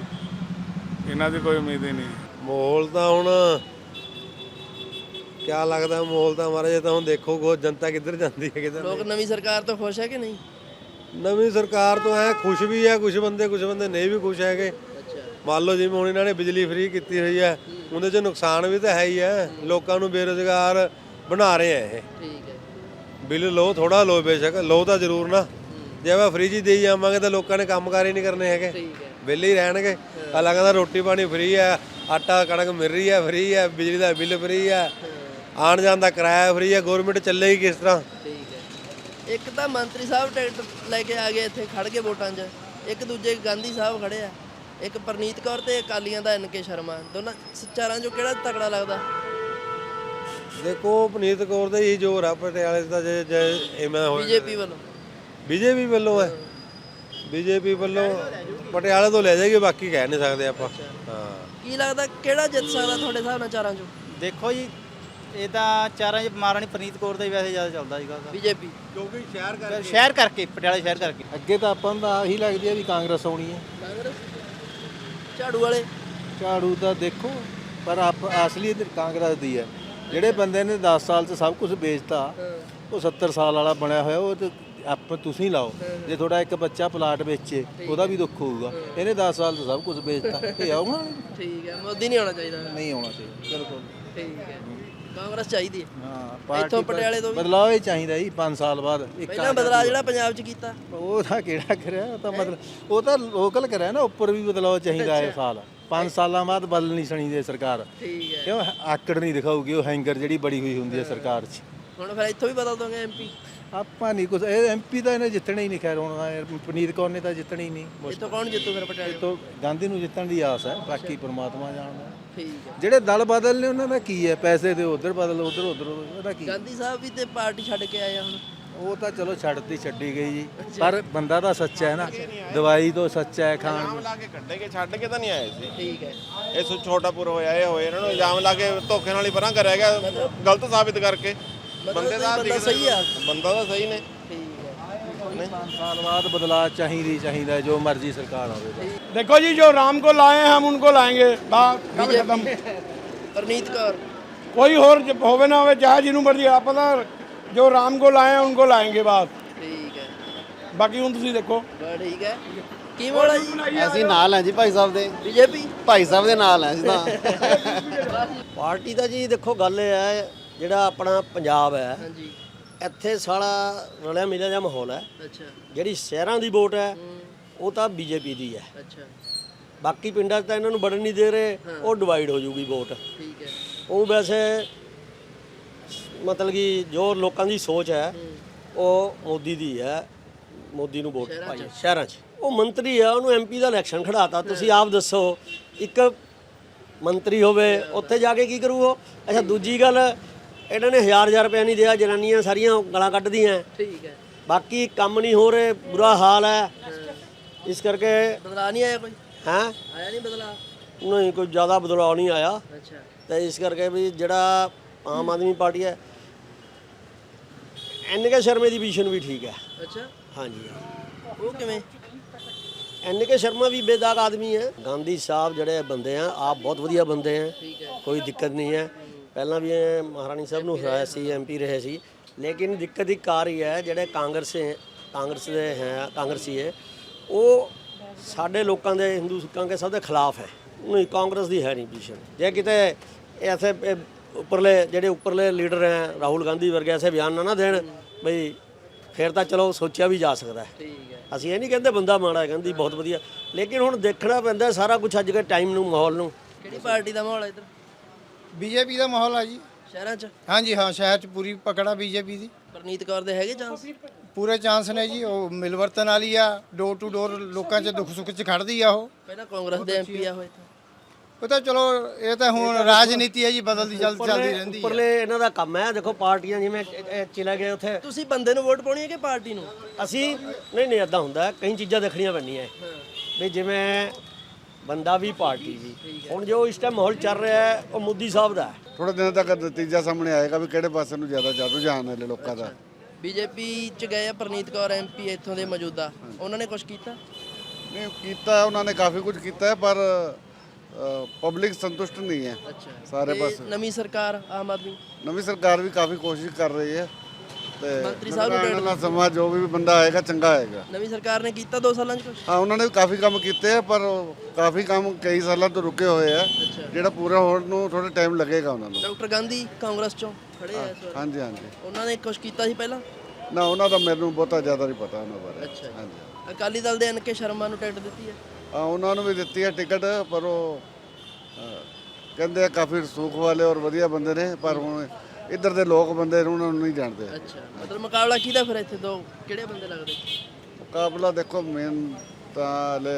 S12: ਇਹਨਾਂ ਦੀ ਕੋਈ ਉਮੀਦ ਹੀ ਨਹੀਂ।
S11: ਮਾਹੌਲ ਤਾਂ ਹੁਣ ਕਿਆ ਲੱਗਦਾ ਮਾਹੌਲ ਤਾਂ ਮਹਾਰਾਜ ਤਾਂ ਹੁਣ ਦੇਖੋ ਕੋ ਜਨਤਾ ਕਿੱਧਰ ਜਾਂਦੀ ਹੈ ਕਿੱਧਰ
S8: ਲੋਕ ਨਵੀਂ ਸਰਕਾਰ ਤੋਂ ਖੁਸ਼ ਹੈ ਕਿ ਨਹੀਂ?
S11: ਨਵੀਂ ਸਰਕਾਰ ਤੋਂ ਐ ਖੁਸ਼ ਵੀ ਹੈ ਕੁਝ ਬੰਦੇ ਕੁਝ ਬੰਦੇ ਨਹੀਂ ਵੀ ਖੁਸ਼ ਹੈਗੇ।
S8: ਅੱਛਾ।
S11: ਮੰਨ ਲਓ ਜਿਵੇਂ ਹੁਣ ਇਹਨਾਂ ਨੇ ਬਿਜਲੀ ਫ੍ਰੀ ਕੀਤੀ ਹੋਈ ਹੈ ਉਹਦੇ 'ਚ ਨੁਕਸਾਨ ਵੀ ਤਾਂ ਹੈ ਹੀ ਹੈ। ਲੋਕਾਂ ਨੂੰ ਬੇਰੁਜ਼ਗਾਰ ਬਣਾ ਰਹੇ ਆ ਇਹ।
S8: ਠੀਕ ਹੈ
S11: ਬਿੱਲ ਲੋ ਥੋੜਾ ਲੋ ਬੇਸ਼ੱਕ ਲੋ ਤਾਂ ਜ਼ਰੂਰ ਨਾ। ਜੇ ਆਪਾਂ ਫ੍ਰੀ ਜੀ ਦੇਈ ਜਾਵਾਂਗੇ ਤਾਂ ਲੋਕਾਂ ਨੇ ਕੰਮਕਾਰ ਹੀ ਨਹੀਂ ਕਰਨੇ ਹੈਗੇ।
S8: ਠੀਕ ਹੈ।
S11: ਰਹਿਣਗੇ। ਅਲਾ ਕਹਿੰਦਾ ਰੋਟੀ ਪਾਣੀ ਫ੍ਰੀ ਹੈ ਆਟਾ ਕਣਕ ਮਿਲ ਰਹੀ ਹੈ ਫ੍ਰੀ ਹੈ ਬਿਜਲੀ ਦਾ ਬਿੱਲ ਫ੍ਰੀ ਹੈ। ਆਣ ਜਾਣ ਦਾ ਕਿਰਾਇਆ ਫ੍ਰੀ ਹੈ ਗਵਰਨਮੈਂਟ ਚੱਲੇਗੀ ਕਿਸ ਤਰ੍ਹਾਂ।
S8: ਠੀਕ ਹੈ। ਇੱਕ ਤਾਂ ਮੰਤਰੀ ਸਾਹਿਬ ਟਿਕਟ ਲੈ ਕੇ ਆ ਗਏ ਇੱਥੇ ਖੜ ਕੇ ਵੋਟਾਂ 'ਚ। ਇੱਕ ਦੂਜੇ ਗਾਂਧੀ ਸਾਹਿਬ ਖੜੇ ਆ। ਇੱਕ ਪ੍ਰਨੀਤ ਕੌਰ ਤੇ ਅਕਾਲੀਆਂ ਦਾ ਐਨਕੇ ਸ਼ਰਮਾ। ਦੋਨਾਂ ਚਾਰਾਂ ਚੋਂ ਕਿਹੜਾ ਤਕੜਾ ਲੱਗਦਾ?
S11: ਦੇਖੋ ਪਨੀਤ ਕੌਰ ਦਾ ਹੀ ਜ਼ੋਰ ਆ ਪਟਿਆਲੇ ਦਾ ਜੇ ਜੇ ਐਵੇਂ ਹੋਇਆ।
S8: ਬੀਜੇਪੀ ਵੱਲੋਂ।
S11: ਬੀਜੇਪੀ ਵੱਲੋਂ ਹੈ। ਬੀਜੇਪੀ ਵੱਲੋਂ ਪਟਿਆਲੇ ਤੋਂ ਲੈ ਜਾਏਗੀ ਬਾਕੀ ਕਹਿ ਨਹੀਂ ਸਕਦੇ ਆਪਾਂ। ਹਾਂ।
S8: ਕੀ ਲੱਗਦਾ ਕਿਹੜਾ ਜਿੱਤ ਸਕਦਾ ਤੁਹਾਡੇ ਹਿਸਾਬ ਨਾਲ ਚਾਰਾਂ ਚੋਂ?
S3: ਦੇਖੋ ਜੀ ਇਹ ਤਾਂ ਚਾਰਾਂ 'ਚ ਮਹਾਰਾਣੀ ਪ੍ਰਨੀਤ ਕੌਰ ਦਾ ਹੀ ਵੈਸੇ ਜ਼ਿਆਦਾ ਚੱਲਦਾ ਸੀਗਾ।
S8: ਬੀਜੇਪੀ।
S11: ਕਿਉਂਕਿ ਸ਼ਹਿਰ ਕਰ
S3: ਸ਼ਹਿਰ ਕਰਕੇ ਪਟਿਆਲਾ ਸ਼ਹਿਰ ਕਰਕੇ।
S13: ਅੱਗੇ ਤਾਂ ਆਪਾਂ ਨੂੰ ਤਾਂ ਆਹੀ ਲੱਗਦੀ ਆ ਵੀ ਕਾਂਗਰਸ ਆਉਣੀ ਹੈ
S8: ਕਾਂਗਰਸ? ਝਾੜੂ ਵਾਲੇ?
S13: ਝਾੜੂ ਤਾਂ ਦੇਖੋ ਪਰ ਆਪ ਅਸਲੀ ਇੱਧਰ ਕਾਂਗਰਸ ਦੀ ਹੈ ਜਿਹੜੇ ਬੰਦੇ ਨੇ 10 ਸਾਲ 'ਚ ਸਭ ਕੁਝ ਵੇਚਤਾ ਉਹ 70 ਸਾਲ ਵਾਲਾ ਬਣਿਆ ਹੋਇਆ ਉਹ ਤੇ ਆਪ ਤੁਸੀਂ ਲਾਓ। ਜੇ ਤੁਹਾਡਾ ਇੱਕ ਬੱਚਾ ਪਲਾਟ ਵੇਚੇ ਉਹਦਾ ਵੀ ਦੁੱਖ ਹੋਊਗਾ। ਇਹਨੇ 10 ਸਾਲ 'ਚ ਸਭ ਕੁਝ ਵੇਚਤਾ। ਇਹ ਆਉਣਾ ਨਹੀਂ
S8: ਠੀਕ ਹੈ ਮੋਦੀ ਨਹੀਂ ਆਉਣਾ ਚਾਹੀਦਾ।
S13: ਨਹੀਂ ਆਉਣਾ ਚਾਹੀਦਾ ਬਿਲਕੁਲ।
S8: ਠੀਕ ਹੈ ਕਾਂਗਰਸ ਚਾਹੀਦੀ ਹੈ।
S13: ਹਾਂ
S8: ਇੱਥੋਂ ਪਟਿਆਲੇ ਤੋਂ
S13: ਬਦਲਾਅ ਹੀ ਚਾਹੀਦਾ ਜੀ 5 ਸਾਲ ਬਾਅਦ। ਇੱਕ
S8: ਪਹਿਲਾਂ ਬਦਲਾਅ ਜਿਹੜਾ ਪੰਜਾਬ 'ਚ ਕੀਤਾ।
S13: ਉਹ ਤਾਂ ਕਿਹੜਾ ਕਰਿਆ ਉਹ ਤਾਂ ਮਤਲਬ ਉਹ ਤਾਂ ਲੋਕਲ ਕਰਿਆ ਨਾ ਉੱਪਰ ਵੀ ਬਦਲਾਅ ਚਾਹੀਦਾ ਹੈ ਸਾਲ। 5 ਸਾਲਾਂ ਬਾਅਦ ਬਦਲ ਨਹੀਂ ਸਣੀ ਦੇ ਸਰਕਾਰ।
S8: ਠੀਕ ਹੈ।
S13: ਕਿਉਂ ਆਕੜ ਨਹੀਂ ਦਿਖਾਊਗੀ ਉਹ ਹੈਂਗਰ ਜਿਹੜੀ ਬੜੀ ਹੋਈ ਹੁੰਦੀ ਹੈ ਸਰਕਾਰ 'ਚ।
S8: ਹੁਣ ਫਿਰ ਇੱਥੋਂ ਵੀ ਬਦਲ ਦੋਗੇ ਐਮਪੀ
S13: ਆਪਾਂ ਨਹੀਂ ਕੁਝ ਇਹ ਐਮਪੀ ਤਾਂ ਇਹਨੇ ਜਿੱਤਣਾ ਹੀ ਨਹੀਂ ਖੈਰ ਹੁਣ ਪਨੀਤ ਕੌਰ ਨੇ ਤਾਂ ਜਿੱਤਣਾ ਹੀ ਨਹੀਂ।
S8: ਇੱਥੋਂ ਕੌਣ ਜਿੱਤੂ ਫਿਰ ਪਟਿਆਲੇ?
S13: ਤੋਂ ਗਾਂਧੀ ਨੂੰ ਜਿੱਤਣ ਦੀ ਆਸ ਹੈ ਬਾਕੀ ਪ੍ਰਮਾਤਮਾ ਜਾਣਦਾ।
S8: ਠੀਕ ਹੈ।
S13: ਜਿਹੜੇ ਦਲ ਬਦਲ ਨੇ ਉਹਨਾਂ ਦਾ ਕੀ ਹੈ? ਪੈਸੇ ਦੇ ਉਧਰ ਬਦਲ ਉਧਰ ਉਧਰ ਉਹਦਾ ਕੀ
S8: ਗਾਂਧੀ ਸਾਹਿਬ ਵੀ ਤੇ ਪਾਰਟੀ ਛੱਡ ਕੇ ਆਏ ਹੁਣ।
S13: ਉਹ ਤਾਂ ਚਲੋ ਛੱਡਤੀ ਛੱਡੀ ਗਈ ਜੀ ਪਰ ਬੰਦਾ ਤਾਂ ਸੱਚਾ ਹੈ ਨਾ ਦਵਾਈ ਤੋਂ ਸੱਚਾ ਹੈ ਖਾਣ
S12: ਇਲਜ਼ਾਮ ਲਾ ਕੇ ਕੱਢੇ ਕੇ ਛੱਡ ਕੇ ਤਾਂ ਨਹੀਂ ਆਏ ਸੀ
S8: ਠੀਕ ਹੈ
S12: ਇਹ ਸੋ ਛੋਟਾਪੁਰ ਹੋਇਆ ਇਹ ਹੋਏ ਇਹਨਾਂ ਨੂੰ ਇਲਜ਼ਾਮ ਲਾ ਕੇ ਧੋਖੇ ਨਾਲ ਹੀ ਪਰਾਂ ਕਰਿਆ ਗਿਆ ਗਲਤ ਸਾਬਿਤ ਕਰਕੇ ਬੰਦੇ ਦਾ
S8: ਬੰਦਾ ਸਹੀ ਆ
S12: ਬੰਦਾ ਤਾਂ ਸਹੀ ਨੇ
S8: ਠੀਕ ਹੈ
S13: 5 ਸਾਲ ਬਾਅਦ ਬਦਲਾਅ ਚਾਹੀਦੀ ਚਾਹੀਦਾ ਹੈ, ਜੋ ਮਰਜ਼ੀ ਸਰਕਾਰ ਆਵੇ ਬਸ।
S10: देखो जी जो राम को लाए हैं हम उनको लाएंगे बात ਗੱਲ ਖਤਮ
S8: ਪ੍ਰਨੀਤ ਕੌਰ
S10: कोई और जब होवे ना होवे चाहे जिन्हों मर्जी आप ਜੋ ਰਾਮ ਕੋ ਲਾਏ ਉਨਕੋ ਲਾਏਗੇ ਬਾਅਦ।
S8: ਠੀਕ ਹੈ।
S10: ਬਾਕੀ ਹੁਣ ਤੁਸੀਂ ਦੇਖੋ।
S8: ਠੀਕ ਹੈ। ਕੀ ਬੋਲਾ ਜੀ
S1: ਨਾਲ ਹਾਂ ਜੀ ਭਾਈ ਸਾਹਿਬ ਦੇ।
S8: ਬੀਜੇਪੀ?
S1: ਭਾਈ ਸਾਹਿਬ ਦੇ ਨਾਲ ਹਾਂ ਅਸੀਂ ਤਾਂ।
S6: ਪਾਰਟੀ ਦਾ ਜੀ ਦੇਖੋ ਗੱਲ ਇਹ ਹੈ ਜਿਹੜਾ ਆਪਣਾ ਪੰਜਾਬ ਹੈ ਇੱਥੇ ਸਾਲਾ ਰਲਿਆ ਮਿਲਿਆ ਜਿਹਾ ਮਾਹੌਲ ਹੈ।
S8: ਅੱਛਾ।
S6: ਜਿਹੜੀ ਸ਼ਹਿਰਾਂ ਦੀ ਵੋਟ ਹੈ ਉਹ ਤਾਂ ਬੀਜੇਪੀ ਦੀ ਹੈ। ਬਾਕੀ ਪਿੰਡਾਂ 'ਚ ਤਾਂ ਇਹਨਾਂ ਨੂੰ ਵੜਨ ਨਹੀਂ ਦੇ ਰਹੇ ਉਹ ਡਿਵਾਈਡ ਹੋ ਜੂਗੀ ਵੋਟ।
S8: ਠੀਕ ਹੈ।
S6: ਉਹ ਵੈਸੇ ਮਤਲਬ ਕਿ ਜੋ ਲੋਕਾਂ ਦੀ ਸੋਚ ਹੈ ਉਹ ਮੋਦੀ ਦੀ ਹੈ। ਮੋਦੀ ਨੂੰ ਵੋਟ ਪਾਈ ਸ਼ਹਿਰਾਂ 'ਚ। ਉਹ ਮੰਤਰੀ ਆ ਉਹਨੂੰ ਐਮਪੀ ਦਾ ਇਲੈਕਸ਼ਨ ਖੜਾਤਾ। ਤੁਸੀਂ ਆਪ ਦੱਸੋ ਇੱਕ ਮੰਤਰੀ ਹੋਵੇ ਉੱਥੇ ਜਾ ਕੇ ਕੀ ਕਰੂ ਉਹ? ਅੱਛਾ ਦੂਜੀ ਗੱਲ ਇਹਨਾਂ ਨੇ ਹਜ਼ਾਰ ਹਜ਼ਾਰ ਰੁਪਏ ਨਹੀਂ ਦਿਆ ਜਨਾਨੀਆਂ ਸਾਰੀਆਂ ਗਲਾਂ ਕੱਢਦੀਆਂ।
S8: ਠੀਕ ਹੈ।
S6: ਬਾਕੀ ਕੰਮ ਨਹੀਂ ਹੋ ਰਹੇ ਬੁਰਾ ਹਾਲ ਹੈ। ਇਸ ਕਰਕੇ
S8: ਬਦਲਾ ਨਹੀਂ ਆਇਆ ਕੋਈ?
S6: ਹੈ?
S8: ਆਇਆ ਨਹੀਂ ਬਦਲਾ
S6: ਨਹੀਂ ਕੋਈ ਜ਼ਿਆਦਾ ਬਦਲਾਅ ਨਹੀਂ ਆਇਆ।
S8: ਅੱਛਾ।
S6: ਤੇ ਇਸ ਕਰਕੇ ਵੀ ਜਿਹੜਾ ਆਮ ਆਦਮੀ ਪਾਰਟੀ ਹੈ ਐਨ ਕੇ ਸ਼ਰਮੇ ਦੀ ਵਿਸ਼ਨ ਵੀ ਠੀਕ ਹੈ।
S8: ਅੱਛਾ।
S6: ਹਾਂਜੀ।
S8: ਉਹ ਕਿਵੇਂ?
S6: ਐਨ ਕੇ ਸ਼ਰਮਾ ਵੀ ਬੇਦਾਗ ਆਦਮੀ ਹੈ। ਗਾਂਧੀ ਸਾਹਿਬ ਜਿਹੜੇ ਬੰਦੇ ਆ ਆਪ ਬਹੁਤ ਵਧੀਆ ਬੰਦੇ ਆ।
S8: ਹੈ।
S6: ਕੋਈ ਦਿੱਕਤ ਨਹੀਂ ਹੈ। ਪਹਿਲਾਂ ਵੀ ਮਹਾਰਾਣੀ ਸਾਹਿਬ ਨੂੰ ਹਰਾਇਆ ਸੀ ਐਮਪੀ ਰਹੇ ਸੀ। ਲੇਕਿਨ ਦਿੱਕਤ ਇੱਕ ਆ ਰਹੀ ਹੈ ਜਿਹੜੇ ਕਾਂਗਰਸ ਕਾਂਗਰਸ ਦੇ ਹੈ ਕਾਂਗਰਸੀ ਹੈ ਉਹ ਸਾਡੇ ਲੋਕਾਂ ਦੇ ਹਿੰਦੂ ਸਿੱਖਾਂ ਦੇ ਸਭ ਦੇ ਖਿਲਾਫ ਹੈ। ਨਹੀਂ ਕਾਂਗਰਸ ਦੀ ਹੈ ਨਹੀਂ ਪੋਜੀਸ਼ਨ ਜੇ ਕਿਤੇ ਐਸੇ ਉੱਪਰਲੇ ਜਿਹੜੇ ਉੱਪਰਲੇ ਲੀਡਰ ਹੈ ਰਾਹੁਲ ਗਾਂਧੀ ਵਰਗੇ ਐਸੇ ਬਿਆਨ ਨਾ ਨਾ ਦੇਣ ਬਈ ਫਿਰ ਤਾਂ ਚਲੋ ਸੋਚਿਆ ਵੀ ਜਾ ਸਕਦਾ ਹੈ।
S8: ਠੀਕ ਹੈ।
S6: ਅਸੀਂ ਇਹ ਨਹੀਂ ਕਹਿੰਦੇ ਬੰਦਾ ਮਾੜਾ ਹੈ ਕਹਿੰਦੀ ਬਹੁਤ ਵਧੀਆ। ਲੇਕਿਨ ਹੁਣ ਦੇਖਣਾ ਪੈਂਦਾ ਸਾਰਾ ਕੁਝ ਅੱਜ ਦੇ ਟਾਈਮ ਨੂੰ ਮਾਹੌਲ ਨੂੰ।
S8: ਕਿਹੜੀ ਪਾਰਟੀ ਦਾ ਮਾਹੌਲ ਹੈ ਇੱਧਰ?
S10: ਬੀਜੇਪੀ ਦਾ ਮਾਹੌਲ ਆ ਜੀ।
S8: ਸ਼ਹਿਰਾਂ 'ਚ?
S10: ਹਾਂਜੀ ਹਾਂ ਸ਼ਹਿਰ 'ਚ ਪੂਰੀ ਪਕੜਾ ਬੀਜੇਪੀ ਦੀ।
S8: ਪ੍ਰਨੀਤ ਕੌਰ ਦੇ ਹੈਗੇ ਚਾਂਸ
S10: ਪੂਰੇ ਚਾਂਸ ਨੇ ਜੀ ਉਹ ਮਿਲਵਰਤਨ ਵਾਲੀ ਆ ਡੋਰ ਟੂ ਡੋਰ ਲੋਕਾਂ 'ਚ ਦੁੱਖ ਸੁੱਖ 'ਚ ਖੜਦੀ ਆ ਉਹ।
S8: ਪਹਿਲਾਂ ਕਾਂਗਰਸ ਦੇ ਐਮਪੀ ਆ ਹੋਏ ਤਾਂ
S10: ਉਹ ਤਾਂ ਚਲੋ ਇਹ ਤਾਂ ਹੁਣ ਰਾਜਨੀਤੀ ਹੈ ਜੀ ਬਦਲਦੀ ਚੱਲ ਚੱਲਦੀ ਰਹਿੰਦੀ ਹੈ।
S6: ਉੱਪਰਲੇ ਇਹਨਾਂ ਦਾ ਕੰਮ ਹੈ। ਦੇਖੋ ਪਾਰਟੀਆਂ ਜਿਵੇਂ ਇਹ- ਚਲੇ ਗਏ ਉੱਥੇ।
S8: ਤੁਸੀਂ ਬੰਦੇ ਨੂੰ ਵੋਟ ਪਾਉਣੀ ਹੈ ਕਿ ਪਾਰਟੀ ਨੂੰ?
S6: ਅਸੀਂ ਨਹੀਂ ਨਹੀਂ ਇਦਾਂ ਹੁੰਦਾ। ਹੈ, ਕਈ ਚੀਜ਼ਾਂ ਦੇਖਣੀਆਂ ਪੈਂਦੀਆਂ। ਹੈ। ਵੀ ਜਿਵੇਂ ਬੰਦਾ ਵੀ ਪਾਰਟੀ ਵੀ। ਹੁਣ ਜੋ ਇਸ ਟਾਈਮ ਮਾਹੌਲ ਚੱਲ ਰਿਹਾ ਹੈ ਉਹ ਮੋਦੀ ਸਾਹਿਬ ਦਾ ਹੈ।
S1: ਥੋੜੇ ਦਿਨਾਂ ਤੱਕ ਨਤੀਜਾ ਸਾਹਮਣੇ ਆਏਗਾ ਵੀ ਕਿਹੜੇ ਪਾਸੇ ਨੂੰ ਜ਼ਿਆਦਾ ਜ਼ਿਆਦਾ ਰੁਝਾਨ ਹੈ ਲੋਕਾਂ ਦਾ।
S8: ਬੀਜੇਪੀ 'ਚ ਗਏ ਆ ਪ੍ਰਨੀਤ ਕੌਰ ਐਮਪੀ ਇੱਥੋਂ ਦੇ ਮੌਜੂਦਾ। ਉਹਨਾਂ ਨੇ ਕੁਝ ਕੀਤਾ?
S1: ਨਹੀਂ ਕੀਤਾ ਉਹਨਾਂ ਨੇ ਕਾਫੀ ਕੁਝ ਕੀਤਾ ਹੈ ਪਰ ਪਬਲਿਕ ਸੰਤੁਸ਼ਟ ਨਹੀਂ ਹੈ
S8: ਅੱਛਾ।
S1: ਸਾਰੇ
S8: ਤੇ
S1: ਪਾਸੇ।
S8: ਨਵੀਂ ਸਰਕਾਰ ਆਮ ਆਦਮੀ?
S1: ਨਵੀਂ ਸਰਕਾਰ ਵੀ ਕਾਫੀ ਕੋਸ਼ਿਸ਼ ਕਰ ਰਹੀ ਹੈ ਤੇ
S8: ਮੰਤਰੀ ਸਾਹਿਬ ਨੂੰ
S1: ਮੈਨੂੰ ਲੱਗਦਾ ਸਮਾਂ ਜੋ ਵੀ ਬੰਦਾ ਆਏਗਾ ਚੰਗਾ ਆਏਗਾ।
S8: ਨਵੀਂ ਸਰਕਾਰ ਨੇ ਕੀਤਾ 2 ਸਾਲਾਂ 'ਚ ਕੁਝ
S1: ਹਾਂ ਉਹਨਾਂ ਨੇ ਵੀ ਕਾਫੀ ਕੰਮ ਕੀਤੇ ਆ ਪਰ ਉਹ ਕਾਫੀ ਕੰਮ ਕਈ ਸਾਲਾਂ ਤੋਂ ਰੁਕੇ ਹੋਏ ਆ। ਜਿਹੜਾ ਪੂਰਾ ਹੋਣ ਨੂੰ ਥੋੜਾ ਟਾਈਮ ਲੱਗੇਗਾ ਉਹਨਾਂ ਨੂੰ।
S8: ਡਾਕਟਰ ਗਾਂਧੀ ਕਾਂਗਰਸ 'ਚੋਂ ਖੜੇ ਆ ਇਸ ਵਾਰ?
S1: ਹਾਂਜੀ ਹਾਂਜੀ।
S8: ਉਹਨਾਂ ਨੇ ਕੁਝ ਕੀਤਾ ਸੀ ਪਹਿਲਾਂ?
S1: ਨਾ ਉਹਨਾਂ ਦਾ ਮੈਨੂੰ ਬਹੁਤਾ ਜ਼ਿਆਦਾ ਨਹੀਂ ਪਤਾ ਉਹਨਾਂ ਬਾਰੇ।
S8: ਅੱਛਾ।
S1: ਹਾਂਜੀ
S8: ਅਕਾਲੀ ਦਲ ਦੇ ਐਨਕੇ ਸ਼ਰਮਾ ਨੂੰ ਟਿਕਟ ਦਿੱਤੀ ਹਾਂ।
S1: ਉਹਨਾਂ ਨੂੰ ਵੀ ਦਿੱਤੀ ਹੈ ਟਿਕਟ ਪਰ ਉਹ ਕਹਿੰਦੇ ਆ ਕਾਫੀ ਰਸੂਖ ਵਾਲੇ ਔਰ ਵਧੀਆ ਬੰਦੇ ਨੇ ਪਰ ਹੁਣ ਇੱਧਰ ਦੇ ਲੋਕ ਬੰਦੇ ਨੇ ਉਹਨਾਂ ਨੂੰ ਨਹੀਂ ਜਾਣਦੇ।
S8: ਅੱਛਾ ਮਤਲਬ ਮੁਕਾਬਲਾ ਕਿਹਦਾ ਫਿਰ ਇੱਥੇ ਦੋ ਕਿਹੜੇ ਬੰਦੇ ਲੱਗਦੇ?
S1: ਮੁਕਾਬਲਾ ਦੇਖੋ ਮੇਨ ਤਾਂ ਹਲੇ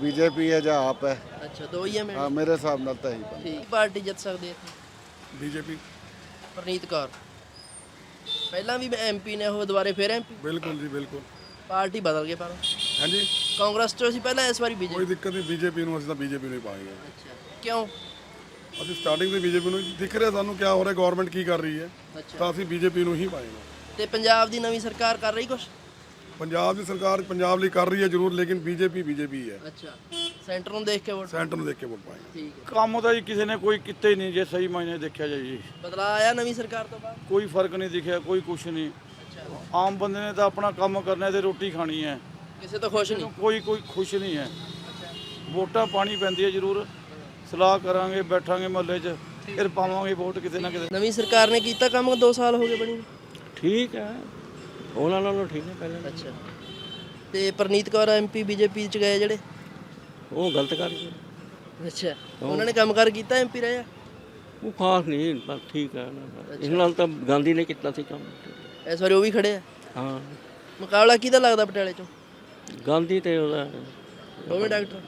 S1: ਬੀਜੇਪੀ ਹੈ ਜਾਂ ਆਪ ਹੈ।
S8: ਅੱਛਾ ਦੋ ਹੀ
S1: ਹਾਂ ਮੇਰੇ ਹਿਸਾਬ ਨਾਲ ਤਾਂ ਹੀ
S8: ਠੀਕ ਪਾਰਟੀ ਜਿੱਤ ਸਕਦੀ ਹੈ ਇੱਥੇ?
S14: ਬੀਜੇਪੀ।
S8: ਪ੍ਰਨੀਤ ਕੌਰ। ਪਹਿਲਾਂ ਵੀ ਐਮਪੀ ਨੇ ਉਹ ਦੁਬਾਰੇ ਫਿਰ ਐਮਪੀ
S14: ਬਿਲਕੁਲ ਜੀ ਬਿਲਕੁਲ।
S8: ਪਾਰਟੀ ਬਦਲ ਗਏ ਪਰ।
S14: ਹਾਂਜੀ।
S8: ਕਾਂਗਰਸ ਚੋਂ ਸੀ ਪਹਿਲਾਂ ਇਸ ਵਾਰੀ
S14: ਕੋਈ
S8: ਬੀਜੇਪੀ
S14: ਦਿੱਕਤ ਨਹੀਂ ਬੀਜੇਪੀ ਨੂੰ ਅਸੀਂ ਤਾਂ ਬੀਜੇਪੀ ਨੂੰ ਹੀ ਪਾਵਾਂਗੇ।
S8: ਅੱਛਾ ਕਿਉਂ?
S14: ਅਸੀਂ ਸਟਾਰਟਿੰਗ ਤੋਂ ਬੀਜੇਪੀ ਨੂੰ ਦਿਖ ਰਿਹਾ ਸਾਨੂੰ ਕੀ ਹੋ ਰਿਹਾ ਗਵਰਨਮੈਂਟ ਕੀ ਕਰ ਰਹੀ ਹੈ।
S8: ਅੱਛਾ।
S14: ਤਾਂ ਅਸੀਂ ਬੀਜੇਪੀ ਨੂੰ ਹੀ ਪਾਏਗਾ
S8: ਤੇ ਪੰਜਾਬ ਦੀ ਨਵੀਂ ਸਰਕਾਰ ਕਰ ਰਹੀ ਕੁਛ?
S14: ਪੰਜਾਬ ਦੀ ਸਰਕਾਰ ਪੰਜਾਬ ਲਈ ਕਰ ਰਹੀ ਹੈ ਜ਼ਰੂਰ ਲੇਕਿਨ ਬੀਜੇਪੀ ਬੀਜੇਪੀ ਹੈ।
S8: ਅੱਛਾ ਸੈਂਟਰ ਨੂੰ ਦੇਖ ਕੇ ਵੋਟ?
S14: ਸੈਂਟਰ ਨੂੰ ਦੇਖ ਕੇ ਵੋਟ ਪਾਏਗਾ।
S8: ਠੀਕ ਹੈ।
S15: ਕੰਮ ਤਾਂ ਜੀ ਕਿਸੇ ਨੇ ਕੋਈ ਕੀਤਾ ਹੀ ਨਹੀਂ ਜੇ ਸਹੀ ਮਾਇਨੇ ਦੇਖਿਆ ਜਾਏ ਜੀ।
S8: ਬਦਲਾ ਆਇਆ ਨਵੀਂ ਸਰਕਾਰ ਤੋਂ ਬਾਅਦ?
S15: ਕੋਈ ਫ਼ਰਕ ਨਹੀਂ ਦਿਖਿਆ ਕੋਈ ਕੁਛ ਨਹੀਂ।
S8: ਅੱਛਾ।
S15: ਆਮ ਬੰਦੇ ਨੇ ਤਾਂ ਆਪਣਾ ਕੰਮ ਕਰਨਾ ਤੇ ਰੋਟੀ ਖਾਣੀ ਹੈ।
S8: ਕਿਸੇ ਤੋਂ ਖੁਸ਼ ਨਹੀਂ?
S15: ਕੋਈ ਕੋਈ ਖੁਸ਼ ਨਹੀਂ ਹੈ। ਵੋਟਾਂ ਪਾਣੀ ਪੈਂਦੀ ਹੈ ਜ਼ਰੂਰ। ਸਲਾਹ ਕਰਾਂਗੇ ਬੈਠਾਂਗੇ ਮਹੱਲੇ 'ਚ। ਫਿਰ ਪਾਵਾਂਗੇ ਵੋਟ ਕਿਤੇ ਨਾ ਕਿਤੇ।
S8: ਨਵੀਂ ਸਰਕਾਰ ਨੇ ਕੀਤਾ ਕੰਮ 2 ਸਾਲ ਹੋ ਗਏ ਬਣੀ।
S15: ਠੀਕ ਹੈ। ਉਹਨਾਂ ਨਾਲੋਂ ਠੀਕ ਹੈ ਪਹਿਲਾਂ।
S8: ਅੱਛਾ। ਤੇ ਪ੍ਰਨੀਤ ਕੌਰ ਐਮਪੀ ਬੀਜੇਪੀ ਚ ਗਏ ਜਿਹੜੇ?
S15: ਉਹ ਗਲਤ ਕਰ ਗਏ।
S8: ਅੱਛਾ। ਉਹਨਾਂ ਨੇ ਕੰਮ ਕਰ ਕੀਤਾ ਐਮਪੀ ਰਹੇ ਆ
S15: ਉਹ ਖਾਸ ਨਹੀਂ ਬਸ ਠੀਕ ਹੈ। ਇਸ ਨਾਲ ਤਾਂ ਗਾਂਧੀ ਨੇ ਕੀਤਾ ਸੀ ਕੰਮ।
S8: ਇਸ ਵਾਰੀ ਉਹ ਵੀ ਖੜੇ ਆ?
S15: ਹਾਂ।
S8: ਮੁਕਾਬਲਾ ਕਿਹਦਾ ਲੱਗਦਾ ਪਟਿਆਲੇ ਚੋਂ?
S15: ਗਾਂਧੀ ਤੇ ਉਹਦਾ
S8: ਦੋਵੇਂ ਡਾਕਟਰ?